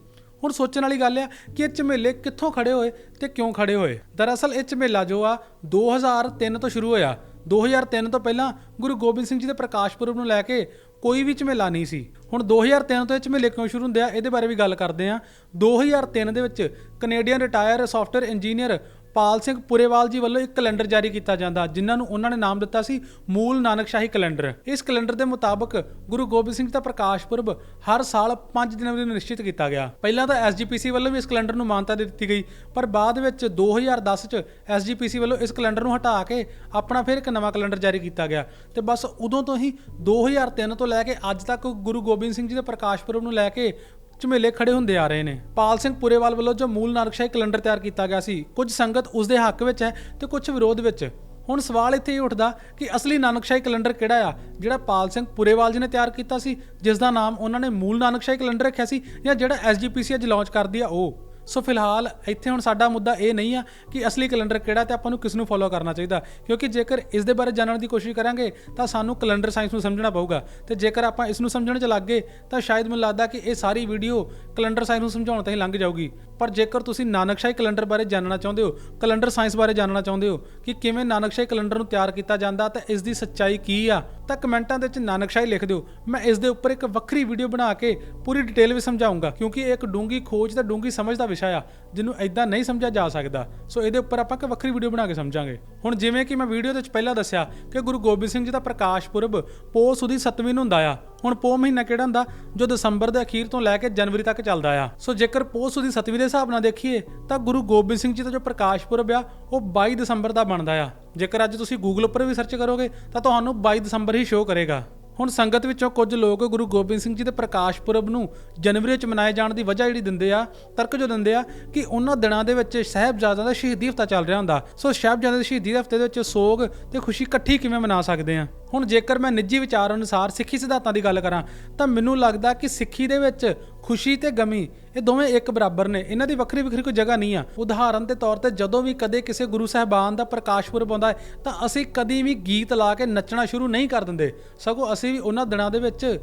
[SPEAKER 1] ਹੁਣ ਸੋਚਣ ਵਾਲੀ ਗੱਲ ਆ ਕਿ ਇਹ ਝਮੇਲੇ ਕਿੱਥੋਂ ਖੜੇ ਹੋਏ ਤੇ ਕਿਉਂ ਖੜੇ ਹੋਏ? ਦਰਅਸਲ ਇਹ ਝਮੇਲਾ ਜੋ ਆ 2003 ਤੋਂ ਸ਼ੁਰੂ ਹੋਇਆ। 2003 ਤੋਂ ਪਹਿਲਾਂ ਗੁਰੂ ਗੋਬਿੰਦ ਸਿੰਘ ਜੀ ਦੇ ਪ੍ਰਕਾਸ਼ ਪੁਰਬ ਨੂੰ ਲੈ ਕੇ ਕੋਈ ਵੀ ਝਮੇਲਾ ਨਹੀਂ ਸੀ। ਹੁਣ 2003 ਤੋਂ ਇਹ ਝਮੇਲੇ ਕਿਉਂ ਸ਼ੁਰੂ ਹੁੰਦੇ ਆ, ਇਹਦੇ ਬਾਰੇ ਵੀ ਗੱਲ ਕਰਦੇ ਆ। 2003 ਦੇ ਵਿੱਚ Canadian retire software engineer Pal Singh Purewal ji ਵੱਲੋਂ ਇੱਕ ਕੈਲੰਡਰ ਜਾਰੀ ਕੀਤਾ ਜਾਂਦਾ, ਜਿਨ੍ਹਾਂ ਨੂੰ ਉਹਨਾਂ ਨੇ ਨਾਮ ਦਿੱਤਾ ਸੀ ਮੂਲ ਨਾਨਕਸ਼ਾਹੀ ਕੈਲੰਡਰ। ਇਸ ਕੈਲੰਡਰ ਦੇ ਮੁਤਾਬਕ ਗੁਰੂ ਗੋਬਿੰਦ ਸਿੰਘ ਦਾ ਪ੍ਰਕਾਸ਼ ਪੁਰਬ ਹਰ ਸਾਲ 5 ਜਨਵਰੀ ਨੂੰ ਨਿਸ਼ਚਿਤ ਕੀਤਾ ਗਿਆ। ਪਹਿਲਾਂ ਤਾਂ ਐਸਜੀਪੀਸੀ ਵੱਲੋਂ ਵੀ ਇਸ ਕੈਲੰਡਰ ਨੂੰ ਮਾਨਤਾ ਦੇ ਦਿੱਤੀ ਗਈ, ਪਰ ਬਾਅਦ ਵਿੱਚ 2010 ਚ ਐਸਜੀਪੀਸੀ ਵੱਲੋਂ ਇਸ ਕੈਲੰਡਰ ਨੂੰ ਹਟਾ ਕੇ ਆਪਣਾ ਫਿਰ ਇੱਕ ਨਵਾਂ ਕੈਲੰਡਰ ਜਾਰੀ ਕੀਤਾ ਗਿਆ। ਤੇ ਬਸ ਉਦੋਂ ਤੋਂ ਹੀ 2003 ਤੋਂ ਲੈ ਕੇ ਅੱਜ ਤੱਕ ਗੁਰੂ ਗੋਬਿੰਦ ਸਿੰਘ ਜੀ ਦੇ ਪ੍ਰਕਾਸ਼ ਪੁਰਬ ਨੂੰ ਲੈ ਕੇ ਝਮੇਲੇ ਖੜੇ ਹੁੰਦੇ ਆ ਰਹੇ ਨੇ। ਪਾਲ ਸਿੰਘ ਪੁਰੇਵਾਲ ਵੱਲੋਂ ਜੋ ਮੂਲ ਨਾਨਕਸ਼ਾਹੀ ਕੈਲੰਡਰ ਤਿਆਰ ਕੀਤਾ ਗਿਆ ਸੀ, ਕੁਝ ਸੰਗਤ ਉਸ ਦੇ ਹੱਕ ਵਿੱਚ ਹੈ ਤੇ ਕੁਝ ਵਿਰੋਧ ਵਿੱਚ। ਹੁਣ ਸਵਾਲ ਇੱਥੇ ਹੀ ਉੱਠਦਾ ਕਿ ਅਸਲੀ ਨਾਨਕਸ਼ਾਹੀ ਕੈਲੰਡਰ ਕਿਹੜਾ ਆ, ਜਿਹੜਾ ਪਾਲ ਸਿੰਘ ਪੁਰੇਵਾਲ ਜੀ ਨੇ ਤਿਆਰ ਕੀਤਾ ਸੀ, ਜਿਸ ਦਾ ਨਾਮ ਉਹਨਾਂ ਨੇ ਮੂਲ ਨਾਨਕਸ਼ਾਹੀ ਕੈਲੰਡਰ ਰੱਖਿਆ ਸੀ ਜਾਂ ਜਿਹੜਾ ਐਸਜੀਪੀਸੀ ਅੱਜ ਲਾਂਚ ਕਰਦੀ ਆ ਉਹ? ਸੋ ਫਿਲਹਾਲ ਇੱਥੇ ਹੁਣ ਸਾਡਾ ਮੁੱਦਾ ਇਹ ਨਹੀਂ ਆ ਕਿ ਅਸਲੀ ਕੈਲੰਡਰ ਕਿਹੜਾ ਤੇ ਆਪਾਂ ਨੂੰ ਕਿਸ ਨੂੰ ਫੋਲੋ ਕਰਨਾ ਚਾਹੀਦਾ। ਕਿਉਂਕਿ ਜੇਕਰ ਇਸ ਦੇ ਬਾਰੇ ਜਾਣਨ ਦੀ ਕੋਸ਼ਿਸ਼ ਕਰਾਂਗੇ, ਤਾਂ ਸਾਨੂੰ ਕੈਲੰਡਰ ਸਾਇੰਸ ਨੂੰ ਸਮਝਣਾ ਪਊਗਾ। ਤੇ ਜੇਕਰ ਆਪਾਂ ਇਸ ਨੂੰ ਸਮਝਣ 'ਚ ਲੱਗ ਗਏ, ਤਾਂ ਸ਼ਾਇਦ ਮੈਨੂੰ ਲੱਗਦਾ ਕਿ ਇਹ ਸਾਰੀ ਵੀਡੀਓ ਕੈਲੰਡਰ ਸਾਇੰਸ ਨੂੰ ਸਮਝਾਉਣ ਤੇ ਹੀ ਲੰਘ ਜਾਊਗੀ। ਪਰ ਜੇਕਰ ਤੁਸੀਂ ਨਾਨਕਸ਼ਾਹੀ ਕੈਲੰਡਰ ਬਾਰੇ ਜਾਣਨਾ ਚਾਹੁੰਦੇ ਹੋ, ਕੈਲੰਡਰ ਸਾਇੰਸ ਬਾਰੇ ਜਾਣਨਾ ਚਾਹੁੰਦੇ ਹੋ, ਕਿ ਕਿਵੇਂ ਨਾਨਕਸ਼ਾਹੀ ਕੈਲੰਡਰ ਨੂੰ ਤਿਆਰ ਕੀਤਾ ਜਾਂਦਾ ਤਾਂ ਇਸ ਦੀ ਸੱਚਾਈ ਕੀ ਆ, ਤਾਂ ਕਮੈਂਟਾਂ ਦੇ ਵਿੱਚ ਨਾਨਕਸ਼ਾਹੀ ਲਿਖ ਦਿਓ। ਮੈਂ ਇਸ ਦੇ ਉੱਪਰ ਇੱਕ ਵੱਖਰੀ ਵੀਡੀਓ ਬਣਾ ਕੇ ਪੂਰੀ ਡਿਟੇਲ ਵੀ ਸਮਝਾਉਂਗਾ ਕਿਉਂਕਿ ਇਹ ਇੱਕ ਡੂੰਗੀ ਖੋਜ ਤੇ ਡੂੰਗੀ ਸਮਝ ਦਾ ਵਿਸ਼ਾ ਆ, ਜਿਹਨੂੰ ਐਦਾਂ ਨਹੀਂ ਸਮਝਿਆ ਜਾ ਸਕਦਾ। ਸੋ ਇਹਦੇ ਉੱਪਰ ਆਪਾਂ ਇੱਕ ਵੱਖਰੀ ਵੀਡੀਓ ਬਣਾ ਕੇ ਸਮਝਾਂਗੇ। ਹੁਣ ਜਿਵੇਂ ਕਿ ਮੈਂ ਵੀਡੀਓ ਦੇ ਵਿੱਚ ਪਹਿਲਾਂ ਦੱਸਿਆ ਕਿ ਗੁਰੂ ਗੋਬਿੰਦ ਸਿੰਘ ਜੀ ਦਾ ਪ੍ਰਕਾਸ਼ ਪੁਰਬ ਪੋਹ ਸੁਦੀ 7ਵੀਂ ਨੂੰ ਹੁੰਦਾ ਆ। ਹੁਣ ਪੋਹ ਮਹੀਨਾ ਕਿਹੜਾ ਹੁੰਦਾ? ਜੋ ਦਸੰਬਰ ਦੇ ਅਖੀਰ ਤੋਂ ਲੈ ਕੇ ਜਨਵਰੀ ਤੱਕ ਚੱਲਦਾ ਆ। ਸੋ ਜੇਕਰ ਪੋਹ ਸੁਦੀ 7ਵੀਂ ਦੇ ਹਿਸਾਬ ਨਾਲ ਦੇਖੀਏ, ਤਾਂ ਗੁਰੂ ਗੋਬਿੰਦ ਸਿੰਘ ਜੀ ਦਾ ਜੋ ਪ੍ਰਕਾਸ਼ ਪੁਰਬ ਆ, ਉਹ 22 ਦਸੰਬਰ ਦਾ ਬਣਦਾ ਆ। ਜੇਕਰ ਅੱਜ ਤੁਸੀਂ ਗੂਗਲ ਉੱਪਰ ਵੀ ਸਰਚ ਕਰੋਗੇ, ਤਾਂ ਤੁਹਾਨੂੰ 22 ਦਸੰਬਰ ਹੀ ਸ਼ੋਅ ਕਰੇਗਾ। ਹੁਣ ਸੰਗਤ ਵਿੱਚੋਂ ਕੁਝ ਲੋਕ ਗੁਰੂ ਗੋਬਿੰਦ ਸਿੰਘ ਜੀ ਦੇ ਪ੍ਰਕਾਸ਼ ਪੁਰਬ ਨੂੰ ਜਨਵਰੀ ਵਿੱਚ ਮਨਾਏ ਜਾਣ ਦੀ ਵਜ੍ਹਾ ਜਿਹੜੀ ਦਿੰਦੇ ਆ, ਤਰਕ ਜੋ ਦਿੰਦੇ ਆ ਕਿ ਉਹਨਾਂ ਦਿਨਾਂ ਦੇ ਵਿੱਚ ਸਾਹਿਬਜ਼ਾਦਿਆਂ ਦਾ ਸ਼ਹੀਦੀ ਹਫ਼ਤਾ ਚੱਲ ਰਿਹਾ ਹੁੰਦਾ। ਸੋ ਸਾਹਿਬਜ਼ਾਦਿਆਂ ਦੇ ਸ਼ਹੀਦੀ ਹਫ਼ਤੇ ਦੇ ਵਿੱਚ ਸੋਗ ਤੇ ਖੁਸ਼ੀ ਇਕੱਠੀ ਕਿਵੇਂ ਮਨਾ ਸਕਦੇ ਆ? ਹੁਣ ਜੇਕਰ ਮੈਂ ਨਿੱਜੀ ਵਿਚਾਰ ਅਨੁਸਾਰ ਸਿੱਖੀ ਸਿਧਾਂਤਾਂ ਦੀ ਗੱਲ ਕਰਾਂ, ਤਾਂ ਮੈਨੂੰ ਲੱਗਦਾ ਕਿ ਸਿੱਖੀ ਦੇ ਵਿੱਚ ਖੁਸ਼ੀ ਤੇ ਗਮੀ, ਇਹ ਦੋਵੇਂ ਇੱਕ ਬਰਾਬਰ ਨੇ। ਇਹਨਾਂ ਦੀ ਵੱਖਰੀ ਵੱਖਰੀ ਕੋਈ ਜਗ੍ਹਾ ਨਹੀਂ ਆ। ਉਦਾਹਰਨ ਦੇ ਤੌਰ ਤੇ ਜਦੋਂ ਵੀ ਕਦੇ ਕਿਸੇ ਗੁਰੂ ਸਾਹਿਬਾਨ ਦਾ ਪ੍ਰਕਾਸ਼ ਪੁਰਬ ਆਉਂਦਾ ਹੈ, ਤਾਂ ਅਸੀਂ ਕਦੀ ਵੀ ਗੀਤ ਲਾ ਕੇ ਨੱਚਣਾ ਸ਼ੁਰੂ ਨਹੀਂ ਕਰ ਦਿੰਦੇ। ਸਗੋਂ ਅਸੀਂ ਵੀ ਉਹਨਾਂ ਦਿਨਾਂ ਦੇ ਵਿੱਚ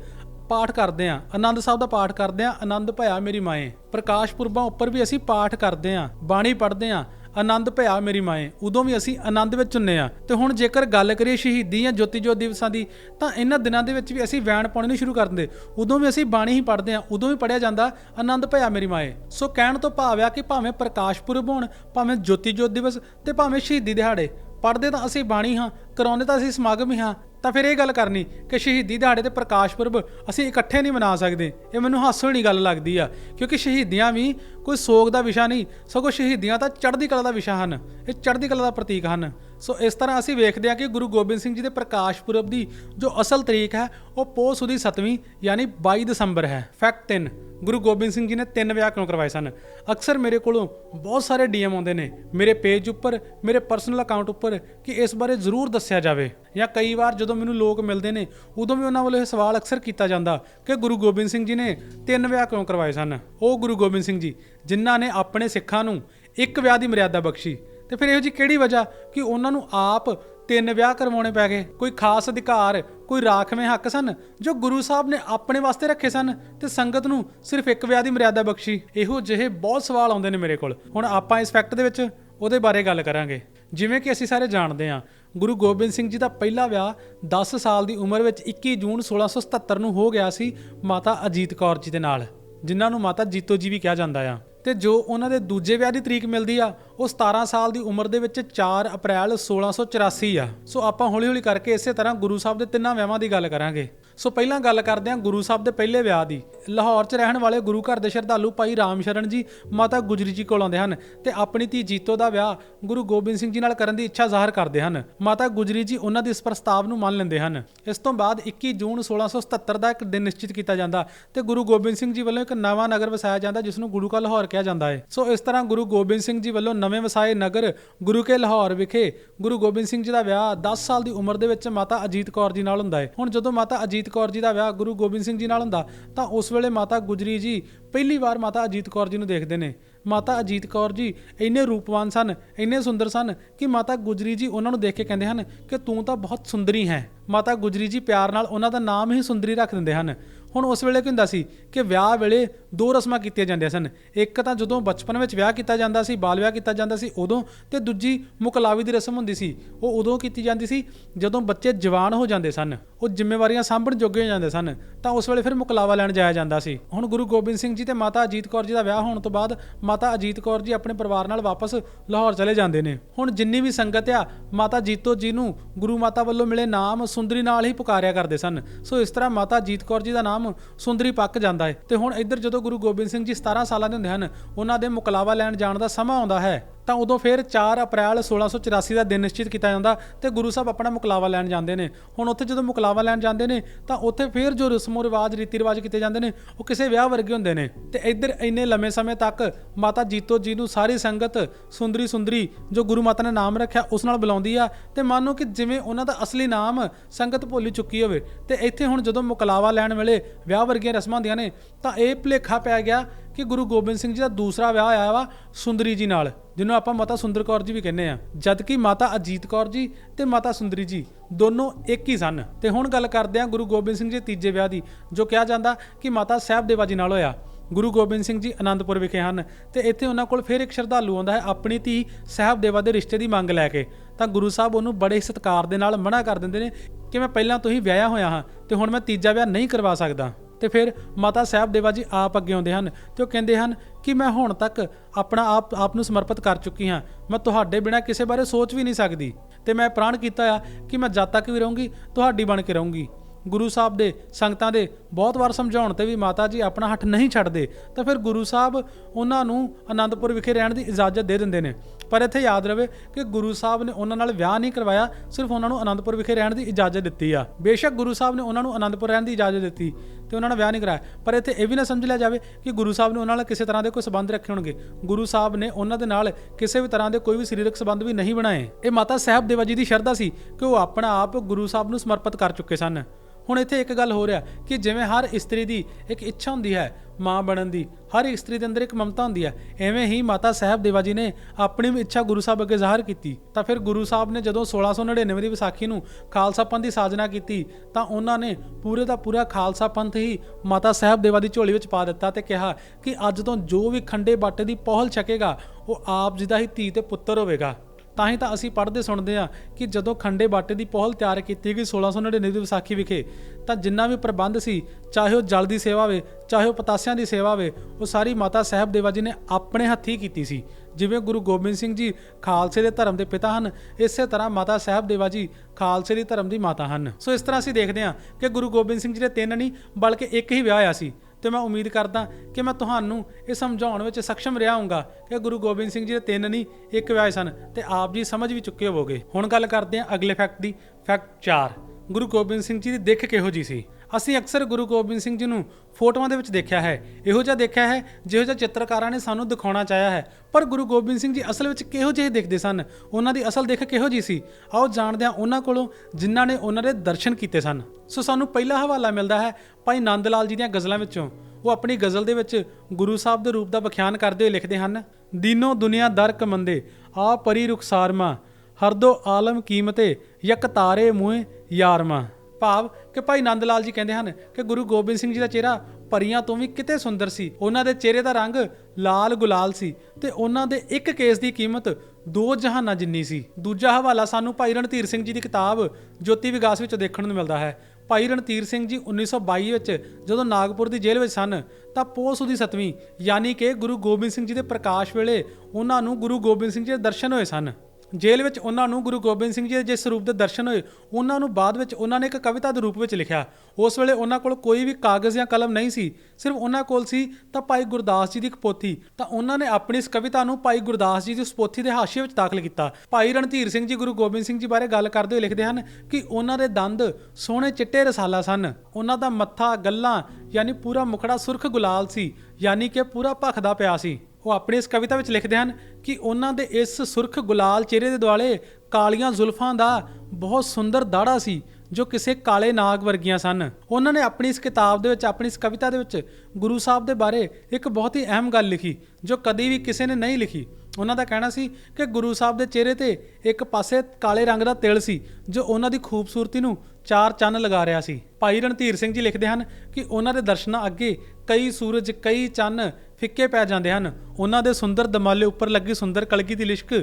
[SPEAKER 1] ਪਾਠ ਕਰਦੇ ਆਂ ਆਨੰਦ ਸਾਹਿਬ ਦਾ ਪਾਠ ਕਰਦੇ ਆਂ ਆਨੰਦ ਭਇਆ ਮੇਰੀ ਮਾਏ ਪ੍ਰਕਾਸ਼ ਪੁਰਬਾਂ ਉੱਪਰ ਵੀ ਅਸੀਂ ਪਾਠ ਕਰਦੇ ਆਂ ਬਾਣੀ ਪੜ੍ਹਦੇ ਆਂ ਆਨੰਦ ਭਇਆ ਮੇਰੀ ਮਾਏ, ਉਦੋਂ ਵੀ ਅਸੀਂ ਆਨੰਦ ਵਿੱਚ ਹੁੰਨੇ ਆ। ਤੇ ਹੁਣ ਜੇਕਰ ਗੱਲ ਕਰੀਏ ਸ਼ਹੀਦੀ ਜਾਂ ਜੋਤੀ ਜੋਤ ਦਿਵਸਾਂ ਦੀ, ਤਾਂ ਇਹਨਾਂ ਦਿਨਾਂ ਦੇ ਵਿੱਚ ਵੀ ਅਸੀਂ ਵੈਣ ਪਾਉਣੀ ਨਹੀਂ ਸ਼ੁਰੂ ਕਰ ਦਿੰਦੇ ਉਦੋਂ ਵੀ ਅਸੀਂ ਬਾਣੀ ਹੀ ਪੜ੍ਹਦੇ ਆ, ਉਦੋਂ ਵੀ ਪੜਿਆ ਜਾਂਦਾ ਆਨੰਦ ਭਇਆ ਮੇਰੀ ਮਾਏ। ਸੋ ਕਹਿਣ ਤੋਂ ਭਾਵ ਆ ਕਿ ਭਾਵੇਂ ਪ੍ਰਕਾਸ਼ ਪੁਰਬ ਹੋਣ, ਭਾਵੇਂ ਜੋਤੀ ਜੋਤ ਦਿਵਸ ਤੇ ਭਾਵੇਂ ਸ਼ਹੀਦੀ ਦਿਹਾੜੇ, ਪੜ੍ਹਦੇ ਤਾਂ ਅਸੀਂ ਬਾਣੀ ਹਾਂ ਕਰਾਉਂਦੇ ਤਾਂ ਅਸੀਂ ਸਮਾਗਮ ਹੀ ਹਾਂ, ਤਾਂ ਫਿਰ ਇਹ ਗੱਲ ਕਰਨੀ ਕਿ ਸ਼ਹੀਦੀ ਦਿਹਾੜੇ ਤੇ ਪ੍ਰਕਾਸ਼ ਪੁਰਬ ਅਸੀਂ ਇਕੱਠੇ ਨਹੀਂ ਮਨਾ ਸਕਦੇ। ਇਹ ਮੈਨੂੰ ਹਾਸੋ ਵਾਲੀ ਗੱਲ ਲੱਗਦੀ ਆ, ਕਿਉਂਕਿ ਸ਼ਹੀਦੀਆਂ ਵੀ ਕੋਈ ਸੋਗ ਦਾ ਵਿਸ਼ਾ ਨਹੀਂ, ਸਗੋਂ ਸ਼ਹੀਦੀਆਂ ਤਾਂ ਚੜ੍ਹਦੀ ਕਲਾ ਦਾ ਵਿਸ਼ਾ ਹਨ, ਇਹ ਚੜ੍ਹਦੀ ਕਲਾ ਦਾ ਪ੍ਰਤੀਕ ਹਨ। ਸੋ ਇਸ ਤਰ੍ਹਾਂ ਅਸੀਂ ਵੇਖਦੇ ਹਾਂ ਕਿ ਗੁਰੂ ਗੋਬਿੰਦ ਸਿੰਘ ਜੀ ਦੇ ਪ੍ਰਕਾਸ਼ ਪੁਰਬ ਦੀ ਜੋ ਅਸਲ ਤਰੀਕ ਹੈ, ਉਹ ਪੋਹ ਸੁਦੀ 7ਵੀਂ ਯਾਨੀ 22 ਦਸੰਬਰ ਹੈ। ਫੈਕਟ 3 ਗੁਰੂ ਗੋਬਿੰਦ ਸਿੰਘ ਜੀ ਨੇ ਤਿੰਨ ਵਿਆਹ ਕਿਉਂ ਕਰਵਾਏ ਸਨ? ਅਕਸਰ ਮੇਰੇ ਕੋਲੋਂ ਬਹੁਤ ਸਾਰੇ ਡੀਐਮ ਆਉਂਦੇ ਨੇ, ਮੇਰੇ ਪੇਜ ਉੱਪਰ, ਮੇਰੇ ਪਰਸਨਲ ਅਕਾਊਂਟ ਉੱਪਰ, ਕਿ ਇਸ ਬਾਰੇ ਜ਼ਰੂਰ ਦੱਸਿਆ ਜਾਵੇ ਜਾਂ ਕਈ ਵਾਰ ਜਦੋਂ ਮੈਨੂੰ ਲੋਕ ਮਿਲਦੇ ਨੇ, ਉਦੋਂ ਵੀ ਉਹਨਾਂ ਵੱਲੋਂ ਇਹ ਸਵਾਲ ਅਕਸਰ ਕੀਤਾ ਜਾਂਦਾ ਕਿ ਗੁਰੂ ਗੋਬਿੰਦ ਸਿੰਘ ਜੀ ਨੇ ਤਿੰਨ ਵਿਆਹ ਕਿਉਂ ਕਰਵਾਏ ਸਨ? ਉਹ ਗੁਰੂ ਗੋਬਿੰਦ ਸਿੰਘ ਜੀ, ਜਿਨ੍ਹਾਂ ਨੇ ਆਪਣੇ ਸਿੱਖਾਂ ਨੂੰ ਇੱਕ ਵਿਆਹ ਦੀ ਮਰਿਆਦਾ ਬਖਸ਼ੀ। ਤੇ ਫਿਰ ਇਹੋ ਜੀ ਕਿਹੜੀ ਵਜ੍ਹਾ ਕਿ ਉਹਨਾਂ ਨੂੰ ਆਪ ਤਿੰਨ ਵਿਆਹ ਕਰਵਾਉਣੇ ਪੈ ਗਏ? ਕੋਈ ਖਾਸ ਅਧਿਕਾਰ, ਕੋਈ ਰਾਖਵੇਂ ਹੱਕ ਸਨ ਜੋ ਗੁਰੂ ਸਾਹਿਬ ਨੇ ਆਪਣੇ ਵਾਸਤੇ ਰੱਖੇ ਸਨ ਤੇ ਸੰਗਤ ਨੂੰ ਸਿਰਫ ਇੱਕ ਵਿਆਹ ਦੀ ਮਰਿਆਦਾ ਬਖਸ਼ੀ? ਇਹੋ ਜਿਹੇ ਬਹੁਤ ਸਵਾਲ ਆਉਂਦੇ ਨੇ ਮੇਰੇ ਕੋਲ। ਹੁਣ ਆਪਾਂ ਇਸ ਫੈਕਟ ਦੇ ਵਿੱਚ ਉਹਦੇ ਬਾਰੇ ਗੱਲ ਕਰਾਂਗੇ। ਜਿਵੇਂ ਕਿ ਅਸੀਂ ਸਾਰੇ ਜਾਣਦੇ ਹਾਂ ਗੁਰੂ ਗੋਬਿੰਦ ਸਿੰਘ ਜੀ ਦਾ ਪਹਿਲਾ ਵਿਆਹ 10 ਸਾਲ ਦੀ ਉਮਰ ਵਿੱਚ 21 ਜੂਨ 1677 ਨੂੰ ਹੋ ਗਿਆ ਸੀ ਮਾਤਾ ਅਜੀਤ ਕੌਰ ਜੀ ਦੇ ਨਾਲ, ਜਿਨ੍ਹਾਂ ਨੂੰ ਮਾਤਾ ਜੀਤੋ ਜੀ ਵੀ ਕਿਹਾ ਜਾਂਦਾ ਆ। ਤੇ ਜੋ ਉਹਨਾਂ ਦੇ ਦੂਜੇ ਵਿਆਹ ਦੀ ਤਰੀਕ ਮਿਲਦੀ ਆ ਉਹ 17 ਸਾਲ ਦੀ ਉਮਰ ਦੇ ਵਿੱਚ 4 ਅਪ੍ਰੈਲ 1684 ਆ। ਸੋ ਆਪਾਂ ਹੌਲੀ ਹੌਲੀ ਕਰਕੇ ਇਸੇ ਤਰ੍ਹਾਂ ਗੁਰੂ ਸਾਹਿਬ ਦੇ ਤਿੰਨਾਂ ਵਿਆਹਾਂ ਦੀ ਗੱਲ ਕਰਾਂਗੇ। ਸੋ ਪਹਿਲਾਂ ਗੱਲ ਕਰਦੇ ਹਾਂ ਗੁਰੂ ਸਾਹਿਬ ਦੇ ਪਹਿਲੇ ਵਿਆਹ ਦੀ। ਲਾਹੌਰ 'ਚ ਰਹਿਣ ਵਾਲੇ ਗੁਰੂ ਘਰ ਦੇ ਸ਼ਰਧਾਲੂ ਭਾਈ ਰਾਮ ਸ਼ਰਨ ਜੀ ਮਾਤਾ ਗੁਜਰੀ ਜੀ ਕੋਲ ਆਉਂਦੇ ਹਨ ਤੇ ਆਪਣੀ ਧੀ ਜੀਤੋ ਦਾ ਵਿਆਹ ਗੁਰੂ ਗੋਬਿੰਦ ਸਿੰਘ ਜੀ ਨਾਲ ਕਰਨ ਦੀ ਇੱਛਾ ਜ਼ਾਹਰ ਕਰਦੇ ਹਨ। ਮਾਤਾ ਗੁਜਰੀ ਜੀ ਉਹਨਾਂ ਦੇ ਇਸ ਪ੍ਰਸਤਾਵ ਨੂੰ ਮੰਨ ਲੈਂਦੇ ਹਨ। ਇਸ ਤੋਂ ਬਾਅਦ 21 ਜੂਨ 1677 ਦਾ ਇੱਕ ਦਿਨ ਨਿਸ਼ਚਿਤ ਕੀਤਾ ਜਾਂਦਾ ਤੇ ਗੁਰੂ ਗੋਬਿੰਦ ਸਿੰਘ ਜੀ ਵੱਲੋਂ ਇੱਕ ਨਵਾਂ ਨਗਰ ਵਸਾਇਆ ਜਾਂਦਾ ਜਿਸ ਨੂੰ ਗੁਰੂ ਕਾ ਲਾਹੌਰ ਕਿਹਾ ਜਾਂਦਾ ਹੈ। ਸੋ ਇਸ ਤਰ੍ਹਾਂ ਗੁਰੂ ਗੋਬਿੰਦ ਸਿੰਘ ਜੀ ਵੱਲੋਂ ਨਵੇਂ ਵਸਾਏ ਨਗਰ ਗੁਰੂ ਕੇ ਲਾਹੌਰ ਵਿਖੇ ਗੁਰੂ ਗੋਬਿੰਦ ਸਿੰਘ ਜੀ ਦਾ ਵਿਆਹ 10 ਸਾਲ ਦੀ ਉਮਰ ਦੇ ਵਿੱਚ ਮਾਤਾ ਅਜੀਤ ਕੌਰ ਜੀ ਨਾਲ ਹੁੰਦਾ ਹੈ। ਹੁਣ ਜਦੋਂ ਮਾਤਾ ਅਜੀਤ ਕੌਰ ਜੀ ਦਾ ਵਿਆਹ ਗੁਰੂ ਗੋਬਿੰਦ ਸਿੰਘ ਜੀ ਨਾਲ ਹੁੰਦਾ, ਤਾਂ ਉਸ ਵੇਲੇ ਮਾਤਾ ਗੁਜਰੀ ਜੀ ਪਹਿਲੀ ਵਾਰ ਮਾਤਾ ਅਜੀਤ ਕੌਰ ਜੀ ਨੂੰ ਦੇਖਦੇ ਨੇ। ਮਾਤਾ ਅਜੀਤ ਕੌਰ ਜੀ ਇੰਨੇ ਰੂਪਵਾਨ ਸਨ, ਇੰਨੇ ਸੁੰਦਰ ਸਨ ਕਿ ਮਾਤਾ ਗੁਜਰੀ ਜੀ ਉਹਨਾਂ ਨੂੰ ਦੇਖ ਕੇ ਕਹਿੰਦੇ ਹਨ ਕਿ ਤੂੰ ਤਾਂ ਬਹੁਤ ਸੁੰਦਰੀ ਹੈ। ਮਾਤਾ ਗੁਜਰੀ ਜੀ ਪਿਆਰ ਨਾਲ ਉਹਨਾਂ ਦਾ ਨਾਮ ਹੀ ਸੁੰਦਰੀ ਰੱਖ ਦਿੰਦੇ ਹਨ। ਹੁਣ ਉਸ ਵੇਲੇ ਕੀ ਹੁੰਦਾ ਸੀ ਕਿ ਵਿਆਹ ਵੇਲੇ ਦੋ ਰਸਮਾਂ ਕੀਤੀਆਂ ਜਾਂਦੀਆਂ ਸਨ। ਇੱਕ ਤਾਂ ਜਦੋਂ ਬਚਪਨ ਵਿੱਚ ਵਿਆਹ ਕੀਤਾ ਜਾਂਦਾ ਸੀ, ਬਾਲ ਵਿਆਹ ਕੀਤਾ ਜਾਂਦਾ ਸੀ ਉਦੋਂ ਤੇ ਦੂਜੀ ਮੁਕਲਾਵੀ ਦੀ ਰਸਮ ਹੁੰਦੀ ਸੀ, ਉਹ ਉਦੋਂ ਕੀਤੀ ਜਾਂਦੀ ਸੀ ਜਦੋਂ ਬੱਚੇ ਜਵਾਨ ਹੋ ਜਾਂਦੇ ਸਨ, ਉਹ ਜ਼ਿੰਮੇਵਾਰੀਆਂ ਸਾਂਭਣ ਜੋਗੇ ਹੋ ਜਾਂਦੇ ਸਨ, ਤਾਂ ਉਸ ਵੇਲੇ ਫਿਰ ਮੁਕਲਾਵਾ ਲੈਣ ਜਾਇਆ ਜਾਂਦਾ ਸੀ। ਹੁਣ ਗੁਰੂ ਗੋਬਿੰਦ ਸਿੰਘ ਜੀ ਤੇ ਮਾਤਾ ਅਜੀਤ ਕੌਰ ਜੀ ਦਾ ਵਿਆਹ ਹੋਣ ਤੋਂ ਬਾਅਦ ਮਾਤਾ ਅਜੀਤ ਕੌਰ ਜੀ ਆਪਣੇ ਪਰਿਵਾਰ ਨਾਲ ਵਾਪਸ ਲਾਹੌਰ ਚਲੇ ਜਾਂਦੇ ਨੇ। ਹੁਣ ਜਿੰਨੀ ਵੀ ਸੰਗਤ ਆ, ਮਾਤਾ ਜੀਤੋ ਜੀ ਨੂੰ ਗੁਰੂ ਮਾਤਾ ਵੱਲੋਂ ਮਿਲੇ ਨਾਮ ਸੁੰਦਰੀ ਨਾਲ ਹੀ ਪੁਕਾਰਿਆ ਕਰਦੇ ਸਨ। ਸੋ ਇਸ ਤਰ੍ਹਾਂ ਮਾਤਾ ਅਜੀਤ ਕੌਰ ਜੀ ਦਾ ਨਾਮ ਸੁੰਦਰੀ ਪੱਕ ਜਾਂਦਾ ਹੈ। ਤੇ ਹੁਣ ਇੱਧਰ ਜਦੋਂ ਗੁਰੂ ਗੋਬਿੰਦ ਸਿੰਘ ਜੀ 17 ਸਾਲਾਂ ਦੇ ਹੁੰਦੇ ਹਨ, ਉਹਨਾਂ ਦੇ ਮੁਕਲਾਵਾ ਲੈਣ ਜਾਣ ਦਾ ਸਮਾਂ ਆਉਂਦਾ ਹੈ। ਤਾਂ ਉਦੋਂ ਫਿਰ 4 ਅਪ੍ਰੈਲ 1684 ਦਾ ਦਿਨ ਨਿਸ਼ਚਿਤ ਕੀਤਾ ਜਾਂਦਾ ਤੇ ਗੁਰੂ ਸਾਹਿਬ ਆਪਣਾ ਮੁਕਲਾਵਾ ਲੈਣ ਜਾਂਦੇ ਨੇ। ਹੁਣ ਉੱਥੇ ਜਦੋਂ ਮੁਕਲਾਵਾ ਲੈਣ ਜਾਂਦੇ ਨੇ, ਤਾਂ ਉੱਥੇ ਫਿਰ ਜੋ ਰਸਮੋ ਰਿਵਾਜ ਰੀਤੀ ਰਿਵਾਜ ਕੀਤੇ ਜਾਂਦੇ ਨੇ, ਉਹ ਕਿਸੇ ਵਿਆਹ ਵਰਗੇ ਹੁੰਦੇ ਨੇ। ਤੇ ਇੱਧਰ ਇੰਨੇ ਲੰਮੇ ਸਮੇਂ ਤੱਕ ਮਾਤਾ ਜੀਤੋ ਜੀ ਨੂੰ ਸਾਰੀ ਸੰਗਤ ਸੁੰਦਰੀ ਸੁੰਦਰੀ ਜੋ ਗੁਰੂ ਮਾਤਾ ਨੇ ਨਾਮ ਰੱਖਿਆ, ਉਸ ਨਾਲ ਬੁਲਾਉਂਦੀ ਆ। ਤੇ ਮੰਨੋ ਕਿ ਜਿਵੇਂ ਉਹਨਾਂ ਦਾ ਅਸਲੀ ਨਾਮ ਸੰਗਤ ਭੁੱਲ ਚੁੱਕੀ ਹੋਵੇ, ਤੇ ਇੱਥੇ ਹੁਣ ਜਦੋਂ ਮੁਕਲਾਵਾ ਲੈਣ ਵੇਲੇ ਵਿਆਹ ਵਰਗੀਆਂ ਰਸਮਾਂ ਹੁੰਦੀਆਂ ਨੇ, ਤਾਂ ਇਹ ਭੁਲੇਖਾ ਪੈ ਗਿਆ ਕਿ ਗੁਰੂ ਗੋਬਿੰਦ ਸਿੰਘ ਜੀ ਦਾ ਦੂਸਰਾ ਵਿਆਹ ਹੋਇਆ ਵਾ ਸੁੰਦਰੀ ਜੀ ਨਾਲ, ਜਿਹਨੂੰ ਆਪਾਂ ਮਾਤਾ ਸੁੰਦਰ ਕੌਰ ਜੀ ਵੀ ਕਹਿੰਦੇ ਆ। ਜਦਕਿ ਮਾਤਾ ਅਜੀਤ ਕੌਰ ਜੀ ਤੇ ਮਾਤਾ ਸੁੰਦਰੀ ਜੀ ਦੋਨੋਂ ਇੱਕ ਹੀ ਸਨ। ਤੇ ਹੁਣ ਗੱਲ ਕਰਦੇ ਆ ਗੁਰੂ ਗੋਬਿੰਦ ਸਿੰਘ ਜੀ ਦੇ ਤੀਜੇ ਵਿਆਹ ਦੀ, ਜੋ ਕਿਹਾ ਜਾਂਦਾ ਕਿ ਮਾਤਾ ਸਾਹਿਬ ਦੇਵਾ ਜੀ ਨਾਲ ਹੋਇਆ। ਗੁਰੂ ਗੋਬਿੰਦ ਸਿੰਘ ਜੀ ਆਨੰਦਪੁਰ ਵਿਖੇ ਹਨ ਤੇ ਇੱਥੇ ਉਹਨਾਂ ਕੋਲ ਫਿਰ ਇੱਕ ਸ਼ਰਧਾਲੂ ਆਉਂਦਾ ਹੈ ਆਪਣੀ ਧੀ ਸਾਹਿਬਦੇਵਾ ਦੇ ਰਿਸ਼ਤੇ ਦੀ ਮੰਗ ਲੈ ਕੇ। ਤਾਂ ਗੁਰੂ ਸਾਹਿਬ ਉਹਨੂੰ ਬੜੇ ਸਤਿਕਾਰ ਦੇ ਨਾਲ ਮਨਾ ਕਰ ਦਿੰਦੇ ਨੇ ਕਿ ਮੈਂ ਪਹਿਲਾਂ ਤੋਂ ਹੀ ਵਿਆਹਿਆ ਹੋਇਆ ਹਾਂ ਤੇ ਹੁਣ ਮੈਂ ਤੀਜਾ ਵਿਆਹ ਨਹੀਂ ਕਰਵਾ ਸਕਦਾ। ਤੇ ਫਿਰ ਮਾਤਾ ਸਾਹਿਬ ਦੇਵਾ ਜੀ ਆਪ ਅੱਗੇ ਆਉਂਦੇ ਹਨ ਤੇ ਉਹ ਕਹਿੰਦੇ ਹਨ ਕਿ ਮੈਂ ਹੁਣ ਤੱਕ ਆਪਣਾ ਆਪ ਆਪ ਨੂੰ ਸਮਰਪਿਤ ਕਰ ਚੁੱਕੀ ਹਾਂ। ਮੈਂ ਤੁਹਾਡੇ ਬਿਨਾ ਕਿਸੇ ਬਾਰੇ ਸੋਚ ਵੀ ਨਹੀਂ ਸਕਦੀ ਤੇ ਮੈਂ ਪ੍ਰਣ ਕੀਤਾ ਆ ਕਿ ਮੈਂ ਜਦ ਤੱਕ ਵੀ ਰਹੂੰਗੀ, ਤੁਹਾਡੀ ਬਣ ਕੇ ਰਹੂੰਗੀ। ਗੁਰੂ ਸਾਹਿਬ ਦੇ ਸੰਗਤਾਂ ਦੇ ਬਹੁਤ ਵਾਰ ਸਮਝਾਉਣ ਤੇ ਵੀ ਮਾਤਾ ਜੀ ਆਪਣਾ ਹੱਥ ਨਹੀਂ ਛੱਡਦੇ, ਤਾਂ ਫਿਰ ਗੁਰੂ ਸਾਹਿਬ ਉਹਨਾਂ ਨੂੰ ਆਨੰਦਪੁਰ ਵਿਖੇ ਰਹਿਣ ਦੀ ਇਜਾਜ਼ਤ ਦੇ ਦਿੰਦੇ ਨੇ। ਪਰ ਇੱਥੇ ਯਾਦ ਰਵੇ ਕਿ ਗੁਰੂ ਸਾਹਿਬ ਨੇ ਉਹਨਾਂ ਨਾਲ ਵਿਆਹ ਨਹੀਂ ਕਰਵਾਇਆ, ਸਿਰਫ ਉਹਨਾਂ ਨੂੰ ਆਨੰਦਪੁਰ ਵਿਖੇ ਰਹਿਣ ਦੀ ਇਜਾਜ਼ਤ ਦਿੱਤੀ ਆ। ਬੇਸ਼ੱਕ ਗੁਰੂ ਸਾਹਿਬ ਨੇ ਉਹਨਾਂ ਨੂੰ ਆਨੰਦਪੁਰ ਰਹਿਣ ਦੀ ਇਜਾਜ਼ਤ ਦਿੱਤੀ ਤੇ ਉਹਨਾਂ ਨਾਲ ਵਿਆਹ ਨਹੀਂ ਕਰਾਇਆ। ਪਰ ਇੱਥੇ ਇਹ ਵੀ ਨਾ ਸਮਝ ਲਿਆ ਜਾਵੇ ਕਿ ਗੁਰੂ ਸਾਹਿਬ ਨੇ ਉਹਨਾਂ ਨਾਲ ਕਿਸੇ ਤਰ੍ਹਾਂ ਦੇ ਕੋਈ ਸਬੰਧ ਰੱਖੇ ਹੋਣਗੇ। ਗੁਰੂ ਸਾਹਿਬ ਨੇ ਉਹਨਾਂ ਦੇ ਨਾਲ ਕਿਸੇ ਵੀ ਤਰ੍ਹਾਂ ਦੇ ਕੋਈ ਵੀ ਸਰੀਰਕ ਸਬੰਧ ਵੀ ਨਹੀਂ ਬਣਾਏ। ਇਹ ਮਾਤਾ ਸਾਹਿਬ ਦੇਵਾ ਜੀ ਦੀ ਸ਼ਰਧਾ ਸੀ ਕਿ ਉਹ ਆਪਣਾ ਆਪ ਗੁਰੂ ਸਾਹਿਬ ਨੂੰ ਸਮਰਪਿਤ ਕਰ ਚੁੱਕੇ ਸਨ। ਹੁਣ ਇੱਥੇ ਇੱਕ ਗੱਲ ਹੋ ਰਿਹਾ ਕਿ ਜਿਵੇਂ ਹਰ ਇਸਤਰੀ ਦੀ ਇੱਕ ਇੱਛਾ ਹੁੰਦੀ ਹੈ ਮਾਂ ਬਣਨ ਦੀ, ਹਰ ਇਸਤਰੀ ਦੇ ਅੰਦਰ ਇੱਕ ਮਮਤਾ ਹੁੰਦੀ ਹੈ। ਐਵੇਂ ਹੀ ਮਾਤਾ ਸਾਹਿਬ ਦੇਵਾ ਜੀ ਨੇ ਆਪਣੀ ਇੱਛਾ ਗੁਰੂ ਸਾਹਿਬ ਅੱਗੇ ਜ਼ਾਹਰ ਕੀਤੀ। ਤਾਂ ਫਿਰ ਗੁਰੂ ਸਾਹਿਬ ਨੇ ਜਦੋਂ 1699 ਦੀ ਵਿਸਾਖੀ ਨੂੰ ਖਾਲਸਾ ਪੰਥ ਦੀ ਸਾਜਨਾ ਕੀਤੀ, ਤਾਂ ਉਹਨਾਂ ਨੇ ਪੂਰੇ ਦਾ ਪੂਰਾ ਖਾਲਸਾ ਪੰਥ ਹੀ ਮਾਤਾ ਸਾਹਿਬ ਦੇਵਾ ਦੀ ਝੋਲੀ ਵਿੱਚ ਪਾ ਦਿੱਤਾ ਤੇ ਕਿਹਾ ਕਿ ਅੱਜ ਤੋਂ ਜੋ ਵੀ ਖੰਡੇ ਬਾਟੇ ਦੀ ਪਹਲ ਛਕੇਗਾ, ਉਹ ਆਪ ਜੀ ਦਾ ਹੀ ਧੀ ਤੇ ਪੁੱਤਰ ਹੋਵੇਗਾ। ਤਾਂ ਹੀ ਤਾਂ ਅਸੀਂ ਪੜ੍ਹਦੇ ਸੁਣਦੇ ਆ ਕਿ ਜਦੋਂ ਖੰਡੇ ਬਾਟੇ ਦੀ ਪਹੁਲ ਤਿਆਰ ਕੀਤੀ ਗਈ 1699 ਦੀ ਵਿਸਾਖੀ ਵਿਖੇ, ਤਾਂ ਜਿੰਨਾ ਵੀ ਪ੍ਰਬੰਧ ਸੀ, ਚਾਹੇ ਉਹ ਜਲ ਦੀ ਸੇਵਾ ਹੋਵੇ ਚਾਹੇ ਉਹ ਪਤਾਸਿਆਂ ਦੀ ਸੇਵਾ ਹੋਵੇ ਉਹ ਸਾਰੀ ਮਾਤਾ ਸਾਹਿਬ ਦੇਵਾ ਜੀ ਨੇ ਆਪਣੇ ਹੱਥੀਂ ਕੀਤੀ ਸੀ। ਜਿਵੇਂ ਗੁਰੂ ਗੋਬਿੰਦ ਸਿੰਘ ਜੀ ਖਾਲਸੇ ਦੇ ਧਰਮ ਦੇ ਪਿਤਾ ਹਨ, ਇਸੇ ਤਰ੍ਹਾਂ ਮਾਤਾ ਸਾਹਿਬ ਦੇਵਾ ਜੀ ਖਾਲਸੇ ਦੀ ਧਰਮ ਦੀ ਮਾਤਾ ਹਨ। ਸੋ ਇਸ ਤਰ੍ਹਾਂ ਅਸੀਂ ਦੇਖਦੇ ਹਾਂ ਕਿ ਗੁਰੂ ਗੋਬਿੰਦ ਸਿੰਘ ਜੀ ਦੇ ਤਿੰਨ ਨਹੀਂ, ਬਲਕਿ ਇੱਕ ਹੀ ਵਿਆਹ ਆ ਸੀ। ਤੇ ਮੈਂ ਉਮੀਦ ਕਰਦਾ ਕਿ ਮੈਂ ਤੁਹਾਨੂੰ ਇਹ ਸਮਝਾਉਣ ਵਿੱਚ ਸક્ષਮ ਰਿਹਾ ਹਾਂਗਾ ਕਿ ਗੁਰੂ ਗੋਬਿੰਦ ਸਿੰਘ ਜੀ ਦੇ ਤਿੰਨ ਨਹੀਂ ਇੱਕ ਵਿਆਹ ਸਨ ਤੇ ਆਪ ਜੀ ਸਮਝ ਵੀ ਚੁੱਕੇ ਹੋਵੋਗੇ। ਹੁਣ ਗੱਲ ਕਰਦੇ ਹਾਂ ਅਗਲੇ ਫੈਕਟ ਦੀ ਫੈਕਟ 4 ਗੁਰੂ ਗੋਬਿੰਦ ਸਿੰਘ ਜੀ ਦੀ ਦਿੱਖ ਕਿਹੋ ਜੀ ਸੀ? ਅਸੀਂ ਅਕਸਰ ਗੁਰੂ ਗੋਬਿੰਦ ਸਿੰਘ ਜੀ ਨੂੰ ਫੋਟੋਆਂ ਦੇ ਵਿੱਚ ਦੇਖਿਆ ਹੈ। ਇਹੋ ਜਿਹਾ ਦੇਖਿਆ ਹੈ, ਜਿਹੋ ਜਿਹਾ ਚਿੱਤਰਕਾਰਾਂ ਨੇ ਸਾਨੂੰ ਦਿਖਾਉਣਾ ਚਾਹਿਆ ਹੈ। ਪਰ ਗੁਰੂ ਗੋਬਿੰਦ ਸਿੰਘ ਜੀ ਅਸਲ ਵਿੱਚ ਕਿਹੋ ਜਿਹੇ ਦਿਖਦੇ ਸਨ? ਉਹਨਾਂ ਦੀ ਅਸਲ ਦਿੱਖ ਕਿਹੋ ਜੀ ਸੀ? ਆਓ ਜਾਣਦੇ ਹਾਂ ਉਹਨਾਂ ਕੋਲੋਂ ਜਿਨ੍ਹਾਂ ਨੇ ਉਹਨਾਂ ਦੇ ਦਰਸ਼ਨ ਕੀਤੇ ਸਨ। ਸੋ ਸਾਨੂੰ ਪਹਿਲਾ ਹਵਾਲਾ ਮਿਲਦਾ ਹੈ ਭਾਈ ਨੰਦ ਲਾਲ ਜੀ ਦੀਆਂ ਗਜ਼ਲਾਂ ਵਿੱਚੋਂ। ਉਹ ਆਪਣੀ ਗਜ਼ਲ ਦੇ ਵਿੱਚ ਗੁਰੂ ਸਾਹਿਬ ਦੇ ਰੂਪ ਦਾ ਵਿਖਿਆਨ ਕਰਦੇ ਹੋਏ ਲਿਖਦੇ ਹਨ, ਦੀਨੋ ਦੁਨੀਆ ਦਰ ਕਮੰਦੇ, ਆ ਪਰੀ ਰੁਖਸਾਰਮਾ ਹਰਦੋ ਆਲਮ ਕੀਮਤੇ ਯਕ ਤਾਰੇ ਮੂਏ ਯਾਰਮਾ ਭਾਵ ਕਿ ਭਾਈ ਨੰਦ ਲਾਲ ਜੀ ਕਹਿੰਦੇ ਹਨ ਕਿ ਗੁਰੂ ਗੋਬਿੰਦ ਸਿੰਘ ਜੀ ਦਾ ਚਿਹਰਾ ਪਰੀਆਂ ਤੋਂ ਵੀ ਕਿਤੇ ਸੁੰਦਰ ਸੀ। ਉਹਨਾਂ ਦੇ ਚਿਹਰੇ ਦਾ ਰੰਗ ਲਾਲ ਗੁਲਾਲ ਸੀ ਤੇ ਉਹਨਾਂ ਦੇ ਇੱਕ ਕੇਸ ਦੀ ਕੀਮਤ ਦੋ ਜਹਾਨਾਂ ਜਿੰਨੀ ਸੀ। ਦੂਜਾ ਹਵਾਲਾ ਸਾਨੂੰ ਭਾਈ ਰਣਧੀਰ ਸਿੰਘ ਜੀ ਦੀ ਕਿਤਾਬ ਜੋਤੀ ਵਿਗਾਸ ਵਿੱਚ ਦੇਖਣ ਨੂੰ ਮਿਲਦਾ ਹੈ। ਭਾਈ ਰਣਧੀਰ ਸਿੰਘ ਜੀ 1922 ਵਿੱਚ ਜਦੋਂ ਨਾਗਪੁਰ ਦੀ ਜੇਲ੍ਹ ਵਿੱਚ ਸਨ ਤਾਂ ਪੋਹ ਸੁਦੀ ਸਤਵੀਂ, ਯਾਨੀ ਕਿ ਗੁਰੂ ਗੋਬਿੰਦ ਸਿੰਘ ਜੀ ਦੇ ਪ੍ਰਕਾਸ਼ ਵੇਲੇ ਉਹਨਾਂ ਨੂੰ ਗੁਰੂ ਗੋਬਿੰਦ ਸਿੰਘ ਜੀ ਦੇ ਦਰਸ਼ਨ ਹੋਏ ਸਨ। ਜੇਲ੍ਹ ਵਿੱਚ ਉਹਨਾਂ ਨੂੰ ਗੁਰੂ ਗੋਬਿੰਦ ਸਿੰਘ ਜੀ ਦੇ ਜਿਸ ਰੂਪ ਦੇ ਦਰਸ਼ਨ ਹੋਏ, ਉਹਨਾਂ ਨੂੰ ਬਾਅਦ ਵਿੱਚ ਉਹਨਾਂ ਨੇ ਇੱਕ ਕਵਿਤਾ ਦੇ ਰੂਪ ਵਿੱਚ ਲਿਖਿਆ। ਉਸ ਵੇਲੇ ਉਹਨਾਂ ਕੋਲ ਕੋਈ ਵੀ ਕਾਗਜ਼ ਜਾਂ ਕਲਮ ਨਹੀਂ ਸੀ, ਸਿਰਫ ਉਹਨਾਂ ਕੋਲ ਸੀ, ਤਾਂ ਭਾਈ ਗੁਰਦਾਸ ਜੀ ਦੀ ਇੱਕ ਪੋਥੀ। ਤਾਂ ਉਹਨਾਂ ਨੇ ਆਪਣੀ ਇਸ ਕਵਿਤਾ ਨੂੰ ਭਾਈ ਗੁਰਦਾਸ ਜੀ ਦੀ ਉਸ ਪੋਥੀ ਦੇ ਹਾਸ਼ੀਏ ਵਿੱਚ ਦਾਖਲ ਕੀਤਾ। ਭਾਈ ਰਣਧੀਰ ਸਿੰਘ ਜੀ ਗੁਰੂ ਗੋਬਿੰਦ ਸਿੰਘ ਜੀ ਬਾਰੇ ਗੱਲ ਕਰਦੇ ਹੋਏ ਲਿਖਦੇ ਹਨ ਕਿ ਉਹਨਾਂ ਦੇ ਦੰਦ ਸੋਹਣੇ ਚਿੱਟੇ ਰਸਾਲਾ ਸਨ। ਉਹਨਾਂ ਦਾ ਮੱਥਾ, ਗੱਲਾਂ, ਯਾਨੀ ਪੂਰਾ ਮੁਖੜਾ ਸੁਰਖ ਗੁਲਾਲ ਸੀ, ਯਾਨੀ ਕਿ ਪੂਰਾ ਭਖਦਾ ਪਿਆ ਸੀ। ਉਹ ਆਪਣੀ ਇਸ ਕਵਿਤਾ ਵਿੱਚ ਲਿਖਦੇ ਹਨ ਕਿ ਉਹਨਾਂ ਦੇ ਇਸ ਸੁਰਖ ਗੁਲਾਲ ਚਿਹਰੇ ਦੇ ਦੁਆਲੇ ਕਾਲੀਆਂ ਜ਼ੁਲਫਾਂ ਦਾ ਬਹੁਤ ਸੁੰਦਰ ਦਾੜਾ ਸੀ, ਜੋ ਕਿਸੇ ਕਾਲੇ ਨਾਗ ਵਰਗੀਆਂ ਸਨ। ਉਹਨਾਂ ਨੇ ਆਪਣੀ ਇਸ ਕਿਤਾਬ ਦੇ ਵਿੱਚ, ਆਪਣੀ ਇਸ ਕਵਿਤਾ ਦੇ ਵਿੱਚ ਗੁਰੂ ਸਾਹਿਬ ਦੇ ਬਾਰੇ ਇੱਕ ਬਹੁਤ ਹੀ ਅਹਿਮ ਗੱਲ ਲਿਖੀ, ਜੋ ਕਦੀ ਵੀ ਕਿਸੇ ਨੇ ਨਹੀਂ ਲਿਖੀ। ਉਹਨਾਂ ਦਾ ਕਹਿਣਾ ਸੀ ਕਿ ਗੁਰੂ ਸਾਹਿਬ ਦੇ ਚਿਹਰੇ ਤੇ ਇੱਕ ਪਾਸੇ ਕਾਲੇ ਰੰਗ ਦਾ ਤਿਲ ਸੀ, ਜੋ ਉਹਨਾਂ ਦੀ ਖੂਬਸੂਰਤੀ ਨੂੰ ਚਾਰ ਚੰਨ ਲਗਾ ਰਿਹਾ ਸੀ। ਭਾਈ ਰਣਧੀਰ ਸਿੰਘ ਜੀ ਲਿਖਦੇ ਹਨ ਕਿ ਉਹਨਾਂ ਦੇ ਦਰਸ਼ਨਾਂ ਅੱਗੇ ਕਈ ਸੂਰਜ, ਕਈ ਚੰਨ ਫਿੱਕੇ ਪੈ ਜਾਂਦੇ ਹਨ। ਉਹਨਾਂ ਦੇ ਸੁੰਦਰ ਦਮਾਲੇ ਉੱਪਰ ਲੱਗੀ ਸੁੰਦਰ ਕਲਗੀ ਦੀ ਲਿਸ਼ਕ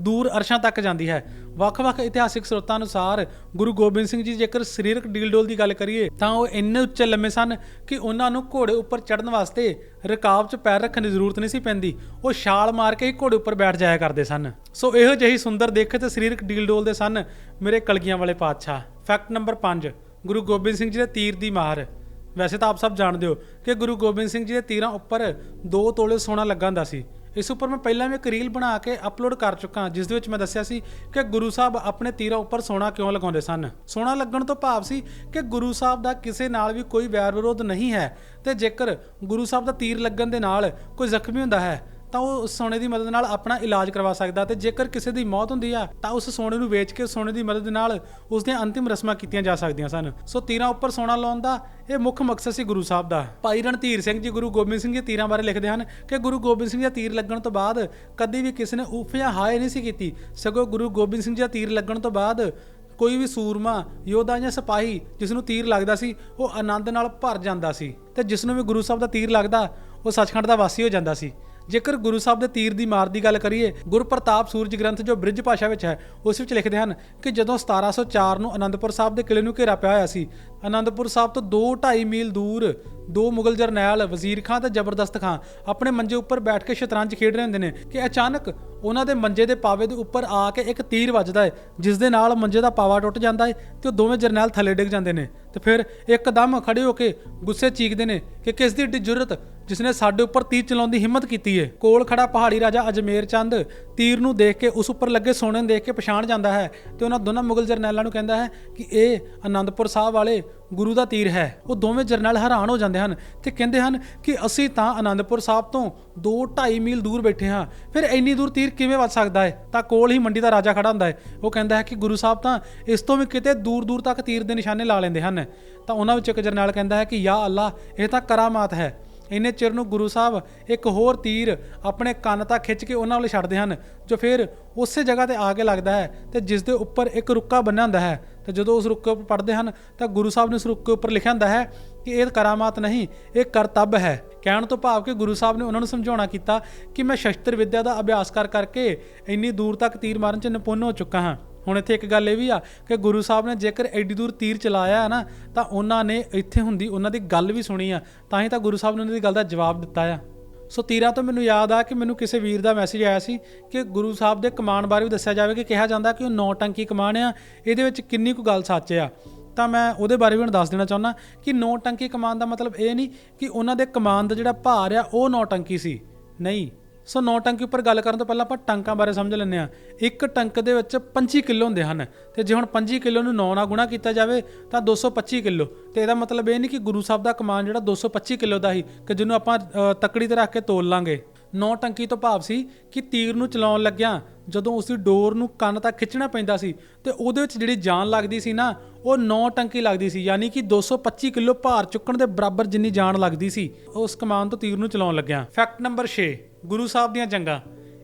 [SPEAKER 1] ਦੂਰ ਅਰਸ਼ਾਂ ਤੱਕ ਜਾਂਦੀ ਹੈ। ਵੱਖ-ਵੱਖ ਇਤਿਹਾਸਿਕ ਸਰੋਤਾਂ ਅਨੁਸਾਰ ਗੁਰੂ ਗੋਬਿੰਦ ਸਿੰਘ ਜੀ ਜੇਕਰ ਸਰੀਰਕ ਡੀਲਡੋਲ ਦੀ ਗੱਲ ਕਰੀਏ, ਤਾਂ ਉਹ ਇੰਨੇ ਉੱਚੇ ਲੰਮੇ ਸਨ ਕਿ ਉਹਨਾਂ ਨੂੰ ਘੋੜੇ ਉੱਪਰ ਚੜ੍ਹਨ ਵਾਸਤੇ ਰਕਾਬ 'ਚ ਪੈਰ ਰੱਖਣ ਦੀ ਜ਼ਰੂਰਤ ਨਹੀਂ ਸੀ ਪੈਂਦੀ। ਉਹ ਛਾਲ ਮਾਰ ਕੇ ਹੀ ਘੋੜੇ ਉੱਪਰ ਬੈਠ ਜਾਇਆ ਕਰਦੇ ਸਨ। ਸੋ ਇਹੋ ਜਿਹੀ ਸੁੰਦਰ ਦੇਖ ਤੇ ਸਰੀਰਕ ਡੀਲਡੋਲ ਦੇ ਸਨ ਮੇਰੇ ਕਲਗੀਆਂ ਵਾਲੇ ਪਾਤਸ਼ਾਹ। ਫੈਕਟ ਨੰਬਰ 5 ਗੁਰੂ ਗੋਬਿੰਦ ਸਿੰਘ ਜੀ ਦੇ ਤੀਰ ਦੀ ਮਾਰ ਵੈਸੇ ਤਾਂ ਆਪ ਸਭ ਜਾਣਦੇ ਹੋ ਕਿ ਗੁਰੂ ਗੋਬਿੰਦ ਸਿੰਘ ਜੀ ਦੇ ਤੀਰਾਂ ਉੱਪਰ 2 ਤੋਲੇ ਸੋਨਾ ਲੱਗਾ ਹੁੰਦਾ ਸੀ। ਇਸ ਉੱਪਰ ਮੈਂ ਪਹਿਲਾਂ ਵੀ ਇੱਕ ਰੀਲ ਬਣਾ ਕੇ ਅਪਲੋਡ ਕਰ ਚੁੱਕਾ, ਜਿਸ ਦੇ ਵਿੱਚ ਮੈਂ ਦੱਸਿਆ ਸੀ ਕਿ ਗੁਰੂ ਸਾਹਿਬ ਆਪਣੇ ਤੀਰਾਂ ਉੱਪਰ ਸੋਨਾ ਕਿਉਂ ਲਗਾਉਂਦੇ ਸਨ? ਸੋਨਾ ਲੱਗਣ ਤੋਂ ਭਾਵ ਸੀ ਕਿ ਗੁਰੂ ਸਾਹਿਬ ਦਾ ਕਿਸੇ ਨਾਲ ਵੀ ਕੋਈ ਵੈਰ ਵਿਰੋਧ ਨਹੀਂ ਹੈ ਤੇ ਜੇਕਰ ਗੁਰੂ ਸਾਹਿਬ ਦਾ ਤੀਰ ਲੱਗਣ ਦੇ ਨਾਲ ਕੋਈ ਜ਼ਖਮੀ ਹੁੰਦਾ ਹੈ ਤਾਂ ਉਹ ਉਸ ਸੋਨੇ ਦੀ ਮਦਦ ਨਾਲ ਆਪਣਾ ਇਲਾਜ ਕਰਵਾ ਸਕਦਾ ਤੇ ਜੇਕਰ ਕਿਸੇ ਦੀ ਮੌਤ ਹੁੰਦੀ ਆ, ਤਾਂ ਉਸ ਸੋਨੇ ਨੂੰ ਵੇਚ ਕੇ ਸੋਨੇ ਦੀ ਮਦਦ ਨਾਲ ਉਸ ਦੀਆਂ ਅੰਤਿਮ ਰਸਮਾਂ ਕੀਤੀਆਂ ਜਾ ਸਕਦੀਆਂ ਸਨ। ਸੋ ਤੀਰਾਂ ਉੱਪਰ ਸੋਨਾ ਲਾਉਣ ਦਾ ਇਹ ਮੁੱਖ ਮਕਸਦ ਸੀ ਗੁਰੂ ਸਾਹਿਬ ਦਾ। ਭਾਈ ਰਣਧੀਰ ਸਿੰਘ ਜੀ ਗੁਰੂ ਗੋਬਿੰਦ ਸਿੰਘ ਜੀ ਤੀਰਾਂ ਬਾਰੇ ਲਿਖਦੇ ਹਨ ਕਿ ਗੁਰੂ ਗੋਬਿੰਦ ਸਿੰਘ ਜੀ ਦਾ ਤੀਰ ਲੱਗਣ ਤੋਂ ਬਾਅਦ ਕਦੀ ਵੀ ਕਿਸੇ ਨੇ ਉਫ ਜਾਂ ਹਾਏ ਨਹੀਂ ਸੀ ਕੀਤੀ। ਸਗੋਂ ਗੁਰੂ ਗੋਬਿੰਦ ਸਿੰਘ ਜੀ ਦਾ ਤੀਰ ਲੱਗਣ ਤੋਂ ਬਾਅਦ ਕੋਈ ਵੀ ਸੂਰਮਾ, ਯੋਧਾ ਜਾਂ ਸਿਪਾਹੀ ਜਿਸ ਨੂੰ ਤੀਰ ਲੱਗਦਾ ਸੀ, ਉਹ ਆਨੰਦ ਨਾਲ ਭਰ ਜਾਂਦਾ ਸੀ ਤੇ ਜਿਸ ਨੂੰ ਵੀ ਗੁਰੂ ਸਾਹਿਬ ਦਾ ਤੀਰ ਲੱਗਦਾ, ਉਹ ਸੱਚਖੰਡ ਦਾ ਵਾਸੀ ਹੋ ਜਾਂਦਾ ਸੀ। ਜੇਕਰ ਗੁਰੂ ਸਾਹਿਬ ਦੇ ਤੀਰ ਦੀ ਮਾਰ ਦੀ ਗੱਲ ਕਰੀਏ, ਗੁਰਪ੍ਰਤਾਪ ਸੂਰਜ ਗ੍ਰੰਥ ਜੋ ਬ੍ਰਿਜ ਭਾਸ਼ਾ ਵਿੱਚ ਹੈ, ਉਸ ਵਿੱਚ ਲਿਖਦੇ ਹਨ ਕਿ ਜਦੋਂ 1704 ਨੂੰ ਅਨੰਦਪੁਰ ਸਾਹਿਬ ਦੇ ਕਿਲੇ ਨੂੰ ਘੇਰਾ ਪਿਆ ਹੋਇਆ ਸੀ ਅਨੰਦਪੁਰ ਸਾਹਿਬ ਤੋਂ 2.5 ਮੀਲ ਦੂਰ ਦੋ ਮੁਗਲ ਜਰਨੈਲ, ਵਜ਼ੀਰ ਖਾਨ ਤੇ ਜ਼ਬਰਦਸਤ ਖਾਨ ਆਪਣੇ ਮੰਜੇ ਉੱਪਰ ਬੈਠ ਕੇ ਸ਼ਤਰੰਜ ਖੇਡ ਰਹੇ ਹੁੰਦੇ ਨੇ ਕਿ ਅਚਾਨਕ ਉਹਨਾਂ ਦੇ ਮੰਜੇ ਦੇ ਪਾਵੇ ਦੇ ਉੱਪਰ ਆ ਕੇ ਇੱਕ ਤੀਰ ਵੱਜਦਾ ਹੈ, ਜਿਸ ਦੇ ਨਾਲ ਮੰਜੇ ਦਾ ਪਾਵਾ ਟੁੱਟ ਜਾਂਦਾ ਹੈ ਤੇ ਉਹ ਦੋਵੇਂ ਜਰਨੈਲ ਥੱਲੇ ਡਿੱਗ ਜਾਂਦੇ ਨੇ ਤੇ ਫਿਰ ਇੱਕਦਮ ਖੜੇ ਹੋ ਕੇ ਗੁੱਸੇ ਚੀਕਦੇ ਨੇ ਕਿ ਕਿਸ ਦੀ ਏਡੀ ਜੁਰਤ ਜਿਸਨੇ ਸਾਡੇ ਉੱਪਰ ਤੀਰ ਚਲਾਉਣ ਦੀ ਹਿੰਮਤ ਕੀਤੀ ਹੈ। ਕੋਲ ਖੜਾ ਪਹਾੜੀ ਰਾਜਾ ਅਜਮੇਰ ਚੰਦ ਤੀਰ ਨੂੰ ਦੇਖ ਕੇ ਉਸ ਉੱਪਰ ਲੱਗੇ ਸੋਨੇ ਨੂੰ ਦੇਖ ਕੇ ਪਛਾਣ ਜਾਂਦਾ ਹੈ ਤੇ ਉਹਨਾਂ ਦੋਨਾਂ ਮੁਗਲ ਜਰਨੈਲਾਂ ਨੂੰ ਕਹਿੰਦਾ ਹੈ ਕਿ ਇਹ ਆਨੰਦਪੁਰ ਸਾਹਿਬ ਵਾਲੇ ਗੁਰੂ ਦਾ ਤੀਰ ਹੈ। ਉਹ ਦੋਵੇਂ ਜਰਨੈਲ ਹੈਰਾਨ ਹੋ ਜਾਂਦੇ ਹਨ ਤੇ ਕਹਿੰਦੇ ਹਨ ਕਿ ਅਸੀਂ ਤਾਂ ਆਨੰਦਪੁਰ ਸਾਹਿਬ ਤੋਂ 2.5 ਮੀਲ ਦੂਰ ਬੈਠੇ ਹਾਂ। ਫਿਰ ਇੰਨੀ ਦੂਰ ਤੀਰ ਕਿਵੇਂ ਵੱਜ ਸਕਦਾ ਹੈ? ਤਾਂ ਕੋਲ ਹੀ ਮੰਡੀ ਦਾ ਰਾਜਾ ਖੜਾ ਹੁੰਦਾ ਹੈ। ਉਹ ਕਹਿੰਦਾ ਹੈ ਕਿ ਗੁਰੂ ਸਾਹਿਬ ਤਾਂ ਇਸ ਤੋਂ ਵੀ ਕਿਤੇ ਦੂਰ ਦੂਰ ਤੱਕ ਤੀਰ ਦੇ ਨਿਸ਼ਾਨੇ ਲਾ ਲੈਂਦੇ ਹਨ। ਤਾਂ ਉਹਨਾਂ ਵਿੱਚ ਇੱਕ ਜਰਨੈਲ ਕਹਿੰਦਾ ਹੈ ਕਿ ਯਾ ਅੱਲਾ, ਇਹ ਤਾਂ ਕਰਾਮਾਤ ਹੈ। ਇੰਨੇ ਚਿਰ ਨੂੰ ਗੁਰੂ ਸਾਹਿਬ ਇੱਕ ਹੋਰ ਤੀਰ ਆਪਣੇ ਕੰਨ ਤੱਕ ਖਿੱਚ ਕੇ ਉਹਨਾਂ ਵੱਲ ਛੱਡਦੇ ਹਨ, ਜੋ ਫਿਰ ਉਸੇ ਜਗ੍ਹਾ ਤੇ ਆ ਕੇ ਲੱਗਦਾ ਹੈ ਤੇ ਜਿਸ ਦੇ ਉੱਪਰ ਇੱਕ ਰੁੱਕਾ ਬੰਨਿਆ ਹੁੰਦਾ ਹੈ। ਤੇ ਜਦੋਂ ਉਸ ਰੁੱਕੇ ਉੱਪਰ ਪੜਦੇ ਹਨ ਤਾਂ ਗੁਰੂ ਸਾਹਿਬ ਨੇ ਉਸ ਰੁੱਕੇ ਉੱਪਰ ਲਿਖਿਆ ਹੁੰਦਾ ਹੈ ਕਿ ਇਹ ਕਰਾਮਾਤ ਨਹੀਂ, ਇਹ ਕਰਤੱਵ ਹੈ। ਕਹਿਣ ਤੋਂ ਭਾਵ ਕਿ ਗੁਰੂ ਸਾਹਿਬ ਨੇ ਉਹਨਾਂ ਨੂੰ ਸਮਝਾਉਣਾ ਕੀਤਾ ਕਿ ਮੈਂ ਸ਼ਸਤਰ ਵਿੱਦਿਆ ਦਾ ਅਭਿਆਸ ਕਰ ਕਰਕੇ ਇੰਨੀ ਦੂਰ ਤੱਕ ਤੀਰ ਮਾਰਨ 'ਚ ਨਿਪੁੰਨ ਹੋ ਚੁੱਕਾ ਹਾਂ। ਹੁਣ ਇੱਥੇ ਇੱਕ ਗੱਲ ਇਹ ਵੀ ਆ ਕਿ ਗੁਰੂ ਸਾਹਿਬ ਨੇ ਜੇਕਰ ਐਡੀ ਦੂਰ ਤੀਰ ਚਲਾਇਆ ਹੈ ਨਾ, ਤਾਂ ਉਹਨਾਂ ਨੇ ਇੱਥੇ ਹੁੰਦੀ, ਉਹਨਾਂ ਦੀ ਗੱਲ ਵੀ ਸੁਣੀ ਆ, ਤਾਂ ਹੀ ਤਾਂ ਗੁਰੂ ਸਾਹਿਬ ਨੇ ਉਹਨਾਂ ਦੀ ਗੱਲ ਦਾ ਜਵਾਬ ਦਿੱਤਾ ਆ। ਸੋ ਤੀਰਾਂ ਤੋਂ ਮੈਨੂੰ ਯਾਦ ਆ ਕਿ ਮੈਨੂੰ ਕਿਸੇ ਵੀਰ ਦਾ ਮੈਸੇਜ ਆਇਆ ਸੀ ਕਿ ਗੁਰੂ ਸਾਹਿਬ ਦੇ ਕਮਾਨ ਬਾਰੇ ਵੀ ਦੱਸਿਆ ਜਾਵੇ ਕਿ ਕਿਹਾ ਜਾਂਦਾ ਕਿ ਉਹ ਨੌ ਟੰਕੀ ਕਮਾਨ ਆ, ਇਹਦੇ ਵਿੱਚ ਕਿੰਨੀ ਕੁ ਗੱਲ ਸੱਚ ਆ। ਤਾਂ ਮੈਂ ਉਹਦੇ ਬਾਰੇ ਵੀ ਹੁਣ ਦੱਸ ਦੇਣਾ ਚਾਹੁੰਦਾ ਕਿ ਨੌ ਟੰਕੀ ਕਮਾਨ ਦਾ ਮਤਲਬ ਇਹ ਨਹੀਂ ਕਿ ਉਹਨਾਂ ਦੇ ਕਮਾਨ ਦਾ ਜਿਹੜਾ ਭਾਰ ਆ, ਉਹ ਨੌ ਟੰਕੀ ਸੀ। ਨਹੀਂ ਸੋ ਨੌ ਟੰਕੀ ਉੱਪਰ ਗੱਲ ਕਰਨ ਤੋਂ ਪਹਿਲਾਂ ਆਪਾਂ ਟੰਕਾਂ ਬਾਰੇ ਸਮਝ ਲੈਂਦੇ ਆ ਇੱਕ ਟੰਕ ਦੇ ਵਿੱਚ 25 ਕਿਲੋ ਹੁੰਦੇ ਹਨ ਤੇ ਜੇ ਹੁਣ 25 ਕਿਲੋ ਨੂੰ 9 ਨਾਲ ਗੁਣਾ ਕੀਤਾ ਜਾਵੇ ਤਾਂ 225 ਕਿਲੋ। ਤੇ ਇਹਦਾ ਮਤਲਬ ਇਹ ਨਹੀਂ ਕਿ ਗੁਰੂ ਸਾਹਿਬ ਦਾ ਕਮਾਨ ਜਿਹੜਾ 225 ਕਿਲੋ ਦਾ ਸੀ ਕਿ ਜਿਹਨੂੰ ਆਪਾਂ ਅ, ਤਕੜੀ ਤੇ ਰੱਖ ਕੇ ਤੋਲ ਲਾਂਗੇ। ਨੌ ਟੰਕੀ ਤੋਂ ਭਾਵ ਸੀ ਕਿ ਤੀਰ ਨੂੰ ਚਲਾਉਣ ਲੱਗਿਆ ਜਦੋਂ ਉਸ ਦੀ ਡੋਰ ਨੂੰ ਕੰਨ ਤੱਕ ਖਿੱਚਣਾ ਪੈਂਦਾ ਸੀ ਤੇ ਉਹਦੇ ਵਿੱਚ ਜਿਹੜੀ ਜਾਨ ਲੱਗਦੀ ਸੀ ਨਾ ਉਹ ਨੌ ਟੰਕੀ ਲੱਗਦੀ ਸੀ। ਯਾਨੀ ਕਿ 225 ਕਿਲੋ ਭਾਰ ਚੁੱਕਣ ਦੇ ਬਰਾਬਰ ਜਿੰਨੀ ਜਾਨ ਲੱਗਦੀ ਸੀ ਉਸ ਕਮਾਨ ਤੋਂ ਤੀਰ ਨੂੰ ਚਲਾਉਣ ਲੱਗਿਆ। ਫੈਕਟ ਨੰਬਰ 6 ਗੁਰੂ ਸਾਹਿਬ ਦੀਆਂ ਜੰਗਾਂ।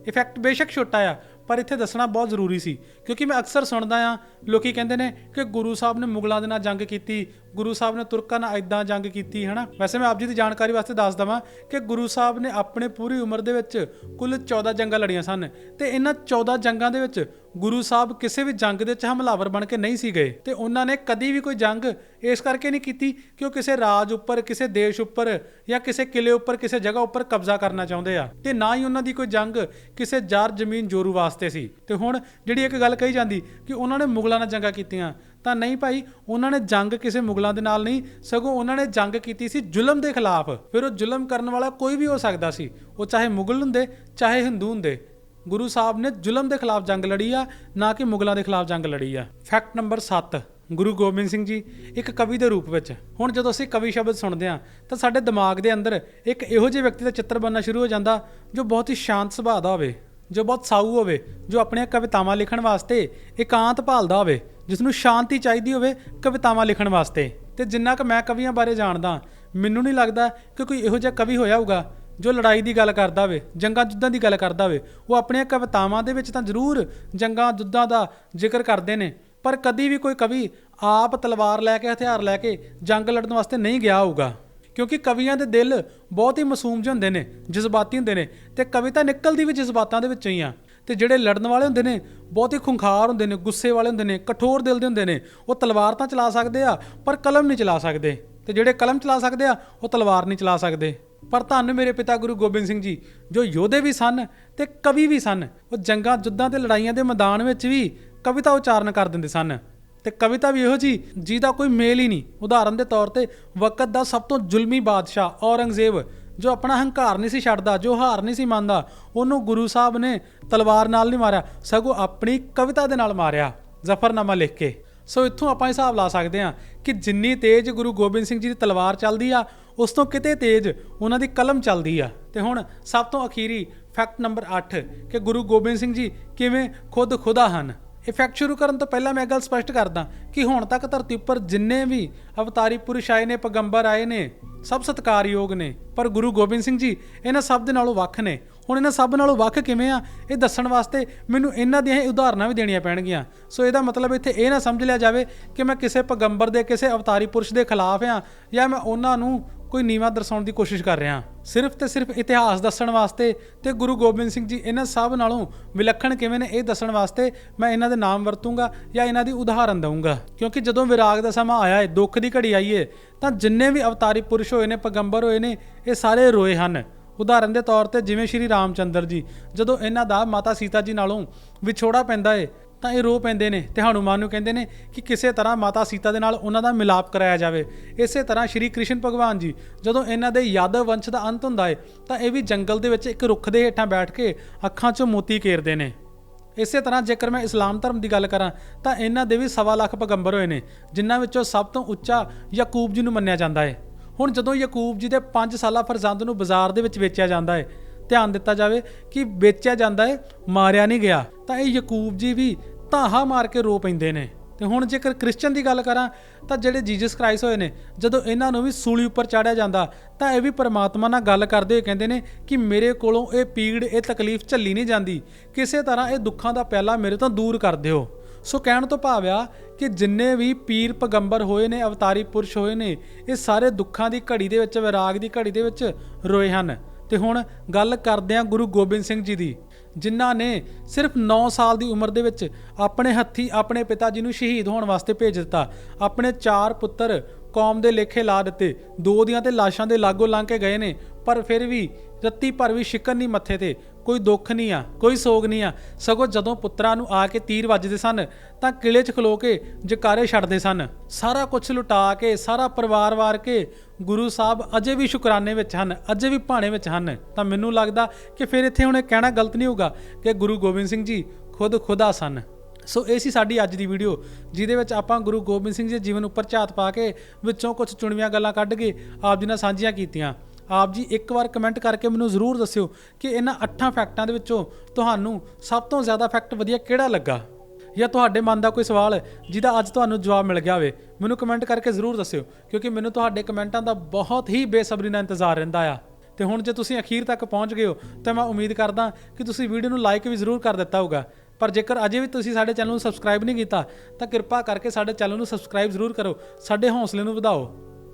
[SPEAKER 1] ਇਫੈਕਟ ਬੇਸ਼ੱਕ ਛੋਟਾ ਆ, ਪਰ ਇੱਥੇ ਦੱਸਣਾ ਬਹੁਤ ਜ਼ਰੂਰੀ ਸੀ, ਕਿਉਂਕਿ ਮੈਂ ਅਕਸਰ ਸੁਣਦਾ ਆ ਲੋਕੀ ਕਹਿੰਦੇ ਨੇ ਕਿ ਗੁਰੂ ਸਾਹਿਬ ਨੇ ਮੁਗਲਾਂ ਦੇ ਨਾਲ ਜੰਗ ਕੀਤੀ ਗੁਰੂ ਸਾਹਿਬ ਨੇ ਤੁਰਕਾਂ ਨਾਲ ਇਦਾਂ ਜੰਗ ਕੀਤੀ, ਹਨਾ? ਵੈਸੇ ਮੈਂ ਆਪ ਜੀ ਦੀ ਜਾਣਕਾਰੀ ਵਾਸਤੇ ਦੱਸ ਦਵਾਂ ਕਿ ਗੁਰੂ ਸਾਹਿਬ ਨੇ ਆਪਣੇ ਪੂਰੀ ਉਮਰ ਦੇ ਵਿੱਚ ਕੁੱਲ 14 ਜੰਗਾਂ ਲੜੀਆਂ ਸਨ ਤੇ ਇਹਨਾਂ 14 ਜੰਗਾਂ ਦੇ ਵਿੱਚ ਗੁਰੂ ਸਾਹਿਬ ਕਿਸੇ ਵੀ ਜੰਗ ਦੇ ਵਿੱਚ ਹਮਲਾਵਰ ਬਣ ਕੇ ਨਹੀਂ ਸੀ ਗਏ ਤੇ ਉਹਨਾਂ ਨੇ ਕਦੀ ਵੀ ਕੋਈ ਜੰਗ ਇਸ ਕਰਕੇ ਨਹੀਂ ਕੀਤੀ ਕਿ ਉਹ ਕਿਸੇ ਰਾਜ ਉੱਪਰ, ਕਿਸੇ ਦੇਸ਼ ਉੱਪਰ ਜਾਂ ਕਿਸੇ ਕਿਲੇ ਉੱਪਰ, ਕਿਸੇ ਜਗ੍ਹਾ ਉੱਪਰ ਕਬਜ਼ਾ ਕਰਨਾ ਚਾਹੁੰਦੇ ਆ ਤੇ ਨਾ ਹੀ ਉਹਨਾਂ ਦੀ ਕੋਈ ਜੰਗ ਕਿਸੇ ਜਾਰ ਜ਼ਮੀਨ ਜੋਰੂ ਵਾਸਤੇ ਸੀ। ਤੇ ਹੁਣ ਜਿਹੜੀ ਇੱਕ ਗੱਲ ਕਹੀ ਜਾਂਦੀ ਕਿ ਉਹਨਾਂ ਨੇ ਮੁਗਲਾਂ ਨਾਲ ਜੰਗਾਂ ਕੀਤੀਆਂ ਤਾਂ ਨਹੀਂ ਭਾਈ, ਉਹਨਾਂ ਨੇ ਜੰਗ ਕਿਸੇ ਮੁਗਲਾਂ ਦੇ ਨਾਲ ਨਹੀਂ, ਸਗੋਂ ਉਹਨਾਂ ਨੇ ਜੰਗ ਕੀਤੀ ਸੀ ਜ਼ੁਲਮ ਦੇ ਖਿਲਾਫ। ਫਿਰ ਉਹ ਜ਼ੁਲਮ ਕਰਨ ਵਾਲਾ ਕੋਈ ਵੀ ਹੋ ਸਕਦਾ ਸੀ। ਉਹ ਚਾਹੇ ਮੁਗਲ ਹੁੰਦੇ, ਚਾਹੇ ਹਿੰਦੂ ਹੁੰਦੇ। ਗੁਰੂ ਸਾਹਿਬ ਨੇ ਜ਼ੁਲਮ ਦੇ ਖਿਲਾਫ ਜੰਗ ਲੜੀ ਆ, ਨਾ ਕਿ ਮੁਗਲਾਂ ਦੇ ਖਿਲਾਫ ਜੰਗ ਲੜੀ ਆ। ਫੈਕਟ ਨੰਬਰ 7 ਗੁਰੂ ਗੋਬਿੰਦ ਸਿੰਘ ਜੀ, ਇੱਕ ਕਵੀ ਦੇ ਰੂਪ ਵਿੱਚ। ਹੁਣ ਜਦੋਂ ਅਸੀਂ ਕਵੀ ਸ਼ਬਦ ਸੁਣਦੇ ਹਾਂ, ਤਾਂ ਸਾਡੇ ਦਿਮਾਗ ਦੇ ਅੰਦਰ ਇੱਕ ਇਹੋ ਜਿਹੇ ਵਿਅਕਤੀ ਦਾ ਚਿੱਤਰ ਬਣਨਾ ਸ਼ੁਰੂ ਹੋ ਜਾਂਦਾ, ਜੋ ਬਹੁਤ ਹੀ ਸ਼ਾਂਤ ਸੁਭਾਅ ਦਾ ਹੋਵੇ, ਜੋ ਬਹੁਤ ਸਾਊ ਹੋਵੇ, ਜੋ ਆਪਣੀਆਂ ਕਵਿਤਾਵਾਂ ਲਿਖਣ ਵਾਸਤੇ ਇਕਾਂਤ ਭਾਲਦਾ ਹੋਵੇ। ਜਿਸ ਨੂੰ ਸ਼ਾਂਤੀ ਚਾਹੀਦੀ ਹੋਵੇ ਕਵਿਤਾਵਾਂ ਲਿਖਣ ਵਾਸਤੇ। ਤੇ ਜਿੰਨਾ ਕਿ ਮੈਂ ਕਵੀਆਂ ਬਾਰੇ ਜਾਣਦਾ, ਮੈਨੂੰ ਨਹੀਂ ਲੱਗਦਾ ਕਿ ਕੋਈ ਇਹੋ ਜਿਹਾ ਕਵੀ ਹੋਇਆ ਹੋਊਗਾ ਜੋ ਲੜਾਈ ਦੀ ਗੱਲ ਕਰਦਾ ਹੋਵੇ, ਜੰਗਾਂ ਜੁੱਦਾਂ ਦੀ ਗੱਲ ਕਰਦਾ ਹੋਵੇ। ਉਹ ਆਪਣੀਆਂ ਕਵਿਤਾਵਾਂ ਦੇ ਵਿੱਚ ਤਾਂ ਜ਼ਰੂਰ ਜੰਗਾਂ ਜੁੱਦਾਂ ਦਾ ਜ਼ਿਕਰ ਕਰਦੇ ਨੇ, ਪਰ ਕਦੀ ਵੀ ਕੋਈ ਕਵੀ ਆਪ ਤਲਵਾਰ ਲੈ ਕੇ, ਹਥਿਆਰ ਲੈ ਕੇ ਜੰਗ ਲੜਨ ਵਾਸਤੇ ਨਹੀਂ ਗਿਆ ਹੋਊਗਾ। ਕਿਉਂਕਿ ਕਵੀਆਂ ਦੇ ਦਿਲ ਬਹੁਤ ਹੀ ਮਾਸੂਮ ਜਿਹੇ ਹੁੰਦੇ ਨੇ, ਜਜ਼ਬਾਤੀ ਹੁੰਦੇ ਨੇ, ਤੇ ਕਵਿਤਾ ਨਿਕਲਦੀ ਵੀ ਜਜ਼ਬਾਤਾਂ ਦੇ ਵਿੱਚੋਂ ਹੀ ਆ। ਤੇ ਜਿਹੜੇ ਲੜਨ ਵਾਲੇ ਹੁੰਦੇ ਨੇ, ਬਹੁਤ ਹੀ ਖੁੰਖਾਰ ਹੁੰਦੇ ਨੇ, ਗੁੱਸੇ ਵਾਲੇ ਹੁੰਦੇ ਨੇ, ਕਠੋਰ ਦਿਲ ਦੇ ਹੁੰਦੇ ਨੇ, ਉਹ ਤਲਵਾਰ ਤਾਂ ਚਲਾ ਸਕਦੇ ਆ, ਪਰ ਕਲਮ ਨਹੀਂ ਚਲਾ ਸਕਦੇ। ਤੇ ਜਿਹੜੇ ਕਲਮ ਚਲਾ ਸਕਦੇ ਆ, ਉਹ ਤਲਵਾਰ ਨਹੀਂ ਚਲਾ ਸਕਦੇ। ਪਰ ਧੰਨ ਮੇਰੇ ਪਿਤਾ ਗੁਰੂ ਗੋਬਿੰਦ ਸਿੰਘ ਜੀ, ਜੋ ਯੋਧੇ ਵੀ ਸਨ ਤੇ ਕਵੀ ਵੀ ਸਨ, ਉਹ ਜੰਗਾਂ ਜੁੱਦਾਂ ਤੇ ਲੜਾਈਆਂ ਦੇ ਮੈਦਾਨ ਵਿੱਚ ਵੀ ਕਵਿਤਾ ਉਚਾਰਨ ਕਰ ਦਿੰਦੇ ਸਨ। ਤੇ ਕਵਿਤਾ ਵੀ ਇਹੋ ਜੀ, ਜਿਹਦਾ ਕੋਈ ਮੇਲ ਹੀ ਨਹੀਂ। ਉਦਾਹਰਨ ਦੇ ਤੌਰ ਤੇ, ਵਕਤ ਦਾ ਸਭ ਤੋਂ ਜ਼ੁਲਮੀ ਬਾਦਸ਼ਾਹ ਔਰੰਗਜ਼ੇਬ ਜੋ ਆਪਣਾ ਹੰਕਾਰ ਨਹੀਂ ਸੀ ਛੱਡਦਾ, ਜੋ ਹਾਰ ਨਹੀਂ ਸੀ ਮੰਨਦਾ, ਉਹਨੂੰ ਗੁਰੂ ਸਾਹਿਬ ਨੇ ਤਲਵਾਰ ਨਾਲ ਨਹੀਂ ਮਾਰਿਆ, ਸਗੋਂ ਆਪਣੀ ਕਵਿਤਾ ਦੇ ਨਾਲ ਮਾਰਿਆ, ਜ਼ਫਰਨਾਮਾ ਲਿਖ ਕੇ। ਸੋ ਇੱਥੋਂ ਆਪਾਂ ਹਿਸਾਬ ਲਾ ਸਕਦੇ ਹਾਂ ਕਿ ਜਿੰਨੀ ਤੇਜ਼ ਗੁਰੂ ਗੋਬਿੰਦ ਸਿੰਘ ਜੀ ਦੀ ਤਲਵਾਰ ਚੱਲਦੀ ਆ, ਉਸ ਤੋਂ ਕਿਤੇ ਤੇਜ਼ ਉਹਨਾਂ ਦੀ ਕਲਮ ਚੱਲਦੀ ਆ। ਤੇ ਹੁਣ ਸਭ ਤੋਂ ਅਖੀਰੀ ਫੈਕਟ ਨੰਬਰ 8 ਕਿ ਗੁਰੂ ਗੋਬਿੰਦ ਸਿੰਘ ਜੀ ਕਿਵੇਂ ਖੁਦ ਖੁਦਾ ਹਨ। ਇਹ ਫੈਕਟ ਸ਼ੁਰੂ ਕਰਨ ਤੋਂ ਪਹਿਲਾਂ ਮੈਂ ਇਹ ਗੱਲ ਸਪਸ਼ਟ ਕਰਦਾ ਕਿ ਹੁਣ ਤੱਕ ਧਰਤੀ ਉੱਪਰ ਜਿੰਨੇ ਵੀ ਅਵਤਾਰੀ ਪੁਰਸ਼ ਆਏ ਨੇ, ਪੈਗੰਬਰ ਆਏ ਨੇ ਸਭ ਸਤਿਕਾਰਯੋਗ ਨੇ। ਪਰ ਗੁਰੂ ਗੋਬਿੰਦ ਸਿੰਘ ਜੀ, ਇਹਨਾਂ ਸਭ ਦੇ ਨਾਲੋਂ ਵੱਖ ਨੇ। ਹੁਣ ਇਹਨਾਂ ਸਭ ਨਾਲੋਂ ਵੱਖ ਕਿਵੇਂ ਆ, ਇਹ ਦੱਸਣ ਵਾਸਤੇ ਮੈਨੂੰ ਇਹਨਾਂ ਦੀਆਂ ਹੀ ਉਦਾਹਰਨਾਂ ਵੀ ਦੇਣੀਆਂ ਪੈਣਗੀਆਂ। ਸੋ ਇਹਦਾ ਮਤਲਬ ਇੱਥੇ ਇਹ ਨਾ ਸਮਝ ਲਿਆ ਜਾਵੇ ਕਿ ਮੈਂ ਕਿਸੇ ਪੈਗੰਬਰ ਦੇ, ਕਿਸੇ ਅਵਤਾਰੀ ਪੁਰਸ਼ ਦੇ ਖਿਲਾਫ ਆ, ਜਾਂ ਮੈਂ ਉਹਨਾਂ ਨੂੰ ਕੋਈ ਨੀਵਾ ਦਰਸਾਉਣ ਦੀ ਕੋਸ਼ਿਸ਼ ਕਰ ਰਿਹਾ। ਸਿਰਫ ਤੇ ਸਿਰਫ ਇਤਿਹਾਸ ਦੱਸਣ ਵਾਸਤੇ ਤੇ ਗੁਰੂ ਗੋਬਿੰਦ ਸਿੰਘ ਜੀ ਇਹਨਾਂ ਸਭ ਨਾਲੋਂ ਵਿਲੱਖਣ ਕਿਵੇਂ ਨੇ ਇਹ ਦੱਸਣ ਵਾਸਤੇ ਮੈਂ ਇਹਨਾਂ ਦੇ ਨਾਮ ਵਰਤੂੰਗਾ ਜਾਂ ਇਹਨਾਂ ਦੀ ਉਦਾਹਰਨ ਦਊਂਗਾ। ਕਿਉਂਕਿ ਜਦੋਂ ਵਿਰਾਗ ਦਾ ਸਮਾਂ ਆਇਆ ਹੈ, ਦੁੱਖ ਦੀ ਘੜੀ ਆਈ ਹੈ, ਤਾਂ ਜਿੰਨੇ ਵੀ ਅਵਤਾਰੀ ਪੁਰਸ਼ ਹੋਏ ਨੇ, ਪੈਗੰਬਰ ਹੋਏ ਨੇ, ਇਹ ਸਾਰੇ ਰੋਏ ਹਨ। ਉਦਾਹਰਨ ਦੇ ਤੌਰ ਤੇ ਜਿਵੇਂ ਸ਼੍ਰੀ ਰਾਮਚੰਦਰ ਜੀ, ਜਦੋਂ ਇਹਨਾਂ ਦਾ ਮਾਤਾ ਸੀਤਾ ਜੀ ਨਾਲੋਂ ਵਿਛੋੜਾ ਪੈਂਦਾ ਏ ਤਾਂ ਇਹ ਰੋ ਪੈਂਦੇ ਨੇ ਤੇ ਹਨੂਮਾਨ ਨੂੰ ਕਹਿੰਦੇ ਨੇ ਕਿ ਕਿਸੇ ਤਰ੍ਹਾਂ ਮਾਤਾ ਸੀਤਾ ਦੇ ਨਾਲ ਉਹਨਾਂ ਦਾ ਮਿਲਾਪ ਕਰਾਇਆ ਜਾਵੇ। ਇਸੇ ਤਰ੍ਹਾਂ ਸ਼੍ਰੀ ਕ੍ਰਿਸ਼ਨ ਭਗਵਾਨ ਜੀ, ਜਦੋਂ ਇਹਨਾਂ ਦੇ ਯਾਦਵ ਵੰਸ਼ ਦਾ ਅੰਤ ਹੁੰਦਾ ਏ, ਤਾਂ ਇਹ ਵੀ ਜੰਗਲ ਦੇ ਵਿੱਚ ਇੱਕ ਰੁੱਖ ਦੇ ਹੇਠਾਂ ਬੈਠ ਕੇ ਅੱਖਾਂ 'ਚੋਂ ਮੋਤੀ ਘੇਰਦੇ ਨੇ। ਇਸੇ ਤਰ੍ਹਾਂ ਜੇਕਰ ਮੈਂ ਇਸਲਾਮ ਧਰਮ ਦੀ ਗੱਲ ਕਰਾਂ, ਤਾਂ ਇਹਨਾਂ ਦੇ ਵੀ ਸਵਾ ਲੱਖ ਪੈਗੰਬਰ ਹੋਏ ਨੇ, ਜਿਨ੍ਹਾਂ ਵਿੱਚੋਂ ਸਭ ਤੋਂ ਉੱਚਾ ਯਾਕੂਬ ਜੀ ਨੂੰ ਮੰਨਿਆ ਜਾਂਦਾ ਹੈ ਹੁਣ ਜਦੋਂ ਯਾਕੂਬ ਜੀ ਦੇ 5 ਸਾਲਾ ਫਰਜ਼ੰਦ ਨੂੰ ਬਾਜ਼ਾਰ ਦੇ ਵਿੱਚ ਵੇਚਿਆ ਜਾਂਦਾ ਹੈ ਧਿਆਨ ਦਿੱਤਾ ਜਾਵੇ ਕਿ ਵੇਚਿਆ ਜਾਂਦਾ ਹੈ ਮਾਰਿਆ ਨਹੀਂ ਗਿਆ। ਤਾਂ ਇਹ ਯਾਕੂਬ ਜੀ ਵੀ ਧਾਹਾ ਮਾਰ ਕੇ ਰੋ ਪੈਂਦੇ ਨੇ। ਤੇ ਹੁਣ ਜੇਕਰ ਕ੍ਰਿਸਚੀਅਨ ਦੀ ਗੱਲ ਕਰਾਂ, ਤਾਂ ਜਿਹੜੇ ਜੀਸਸ ਕ੍ਰਾਈਸਟ ਹੋਏ ਨੇ, ਜਦੋਂ ਇਹਨਾਂ ਨੂੰ ਵੀ ਸੂਲੀ ਉੱਪਰ ਚਾੜਿਆ ਜਾਂਦਾ, ਤਾਂ ਇਹ ਵੀ ਪਰਮਾਤਮਾ ਨਾਲ ਗੱਲ ਕਰਦੇ ਹੋਏ ਕਹਿੰਦੇ ਨੇ ਕਿ ਮੇਰੇ ਕੋਲੋਂ ਇਹ ਪੀੜ, ਇਹ ਤਕਲੀਫ ਝੱਲੀ ਨਹੀਂ ਜਾਂਦੀ। ਕਿਸੇ ਤਰ੍ਹਾਂ ਇਹ ਦੁੱਖਾਂ ਦਾ ਪਿਆਲਾ ਮੇਰੇ ਤੋਂ ਦੂਰ ਕਰ ਦਿਓ। ਸੋ ਕਹਿਣ ਤੋਂ ਭਾਵ ਆ ਕਿ ਜਿੰਨੇ ਵੀ ਪੀਰ ਪਗੰਬਰ ਹੋਏ ਨੇ, ਅਵਤਾਰੀ ਪੁਰਸ਼ ਹੋਏ ਨੇ, ਇਹ ਸਾਰੇ ਦੁੱਖਾਂ ਦੀ ਘੜੀ ਦੇ ਵਿੱਚ, ਵਿਰਾਗ ਦੀ ਘੜੀ ਦੇ ਵਿੱਚ ਰੋਏ ਹਨ। ਤੇ ਹੁਣ ਗੱਲ ਕਰਦੇ ਹਾਂ ਗੁਰੂ ਗੋਬਿੰਦ ਸਿੰਘ ਜੀ ਦੀ, ਜਿਨ੍ਹਾਂ ਨੇ ਸਿਰਫ 9 ਸਾਲ ਦੀ ਉਮਰ ਦੇ ਵਿੱਚ ਆਪਣੇ ਹੱਥੀ ਆਪਣੇ ਪਿਤਾ ਜੀ ਨੂੰ ਸ਼ਹੀਦ ਹੋਣ ਵਾਸਤੇ ਭੇਜ ਦਿੱਤਾ। ਆਪਣੇ ਚਾਰ ਪੁੱਤਰ ਕੌਮ ਦੇ ਲੇਖੇ ਲਾ ਦਿੱਤੇ। ਦੋ ਦੀਆਂ ਤੇ ਲਾਸ਼ਾਂ ਦੇ ਲਾਗੋ ਲੰਘ ਕੇ ਗਏ ਨੇ, ਪਰ ਫਿਰ ਵੀ ਰੱਤੀ ਭਰ ਵੀ ਸ਼ਿਕਨ ਨਹੀਂ ਮੱਥੇ ਤੇ। ਕੋਈ ਦੁੱਖ ਨਹੀਂ ਆ, ਕੋਈ ਸੋਗ ਨਹੀਂ ਆ। ਸਗੋਂ ਜਦੋਂ ਪੁੱਤਰਾਂ ਨੂੰ ਆ ਕੇ ਤੀਰ ਵੱਜਦੇ ਸਨ, ਤਾਂ ਕਿਲੇ 'ਚ ਖਲੋ ਕੇ ਜਕਾਰੇ ਛੱਡਦੇ ਸਨ। ਸਾਰਾ ਕੁਝ ਲੁਟਾ ਕੇ, ਸਾਰਾ ਪਰਿਵਾਰ ਵਾਰ ਕੇ ਗੁਰੂ ਸਾਹਿਬ ਅਜੇ ਵੀ ਸ਼ੁਕਰਾਨੇ ਵਿੱਚ ਹਨ, ਅਜੇ ਵੀ ਭਾਣੇ ਵਿੱਚ ਹਨ। ਤਾਂ ਮੈਨੂੰ ਲੱਗਦਾ ਕਿ ਫਿਰ ਇੱਥੇ ਹੁਣ ਇਹ ਕਹਿਣਾ ਗਲਤ ਨਹੀਂ ਹੋਊਗਾ ਕਿ ਗੁਰੂ ਗੋਬਿੰਦ ਸਿੰਘ ਜੀ ਖੁਦ ਖੁਦਾ ਸਨ। ਸੋ ਇਹ ਸੀ ਸਾਡੀ ਅੱਜ ਦੀ ਵੀਡੀਓ, ਜਿਹਦੇ ਵਿੱਚ ਆਪਾਂ ਗੁਰੂ ਗੋਬਿੰਦ ਸਿੰਘ ਜੀ ਦੇ ਜੀਵਨ ਉੱਪਰ ਝਾਤ ਪਾ ਕੇ ਵਿੱਚੋਂ ਕੁਝ ਚੁਣਵੀਆਂ ਗੱਲਾਂ ਕੱਢ ਕੇ ਆਪ ਜੀ ਨਾਲ ਸਾਂਝੀਆਂ ਕੀਤੀਆਂ। ਆਪ ਜੀ ਇੱਕ ਵਾਰ ਕਮੈਂਟ ਕਰਕੇ ਮੈਨੂੰ ਜ਼ਰੂਰ ਦੱਸਿਓ ਕਿ ਇਹਨਾਂ ਅੱਠਾਂ ਫੈਕਟਾਂ ਦੇ ਵਿੱਚੋਂ ਤੁਹਾਨੂੰ ਸਭ ਤੋਂ ਜ਼ਿਆਦਾ ਫੈਕਟ ਵਧੀਆ ਕਿਹੜਾ ਲੱਗਾ? ਜਾਂ ਤੁਹਾਡੇ ਮਨ ਦਾ ਕੋਈ ਸਵਾਲ, ਜਿਹਦਾ ਅੱਜ ਤੁਹਾਨੂੰ ਜਵਾਬ ਮਿਲ ਗਿਆ ਹੋਵੇ। ਮੈਨੂੰ ਕਮੈਂਟ ਕਰਕੇ ਜ਼ਰੂਰ ਦੱਸਿਓ, ਕਿਉਂਕਿ ਮੈਨੂੰ ਤੁਹਾਡੇ ਕਮੈਂਟਾਂ ਦਾ ਬਹੁਤ ਹੀ ਬੇਸਬਰੀ ਨਾਲ ਇੰਤਜ਼ਾਰ ਰਹਿੰਦਾ ਆ। ਤੇ ਹੁਣ ਜੇ ਤੁਸੀਂ ਅਖੀਰ ਤੱਕ ਪਹੁੰਚ ਗਏ ਹੋ, ਤਾਂ ਮੈਂ ਉਮੀਦ ਕਰਦਾ ਕਿ ਤੁਸੀਂ ਵੀਡੀਓ ਨੂੰ ਲਾਈਕ ਵੀ ਜ਼ਰੂਰ ਕਰ ਦਿੱਤਾ ਹੋਊਗਾ। ਪਰ ਜੇਕਰ ਅਜੇ ਵੀ ਤੁਸੀਂ ਸਾਡੇ ਚੈਨਲ ਨੂੰ ਸਬਸਕ੍ਰਾਈਬ ਨਹੀਂ ਕੀਤਾ, ਤਾਂ ਕਿਰਪਾ ਕਰਕੇ ਸਾਡੇ ਚੈਨਲ ਨੂੰ ਸਬਸਕ੍ਰਾਈਬ ਜ਼ਰੂਰ ਕਰੋ, ਸਾਡੇ ਹੌਸਲੇ ਨੂੰ ਵਧਾਓ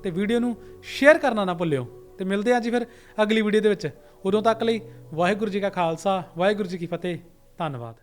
[SPEAKER 1] ਤੇ ਵੀਡੀਓ ਨੂੰ ਸ਼ੇਅਰ ਕਰਨਾ ਨਾ ਭੁੱਲਿਓ। ਤੇ ਮਿਲਦੇ ਹਾਂ ਜੀ ਫਿਰ ਅਗਲੀ ਵੀਡੀਓ ਦੇ ਵਿੱਚ। ਉਦੋਂ ਤੱਕ ਲਈ ਵਾਹਿਗੁਰੂ ਜੀ ਕਾ ਖਾਲਸਾ, ਵਾਹਿਗੁਰੂ ਜੀ ਕੀ ਫਤਿਹ। ਧੰਨਵਾਦ।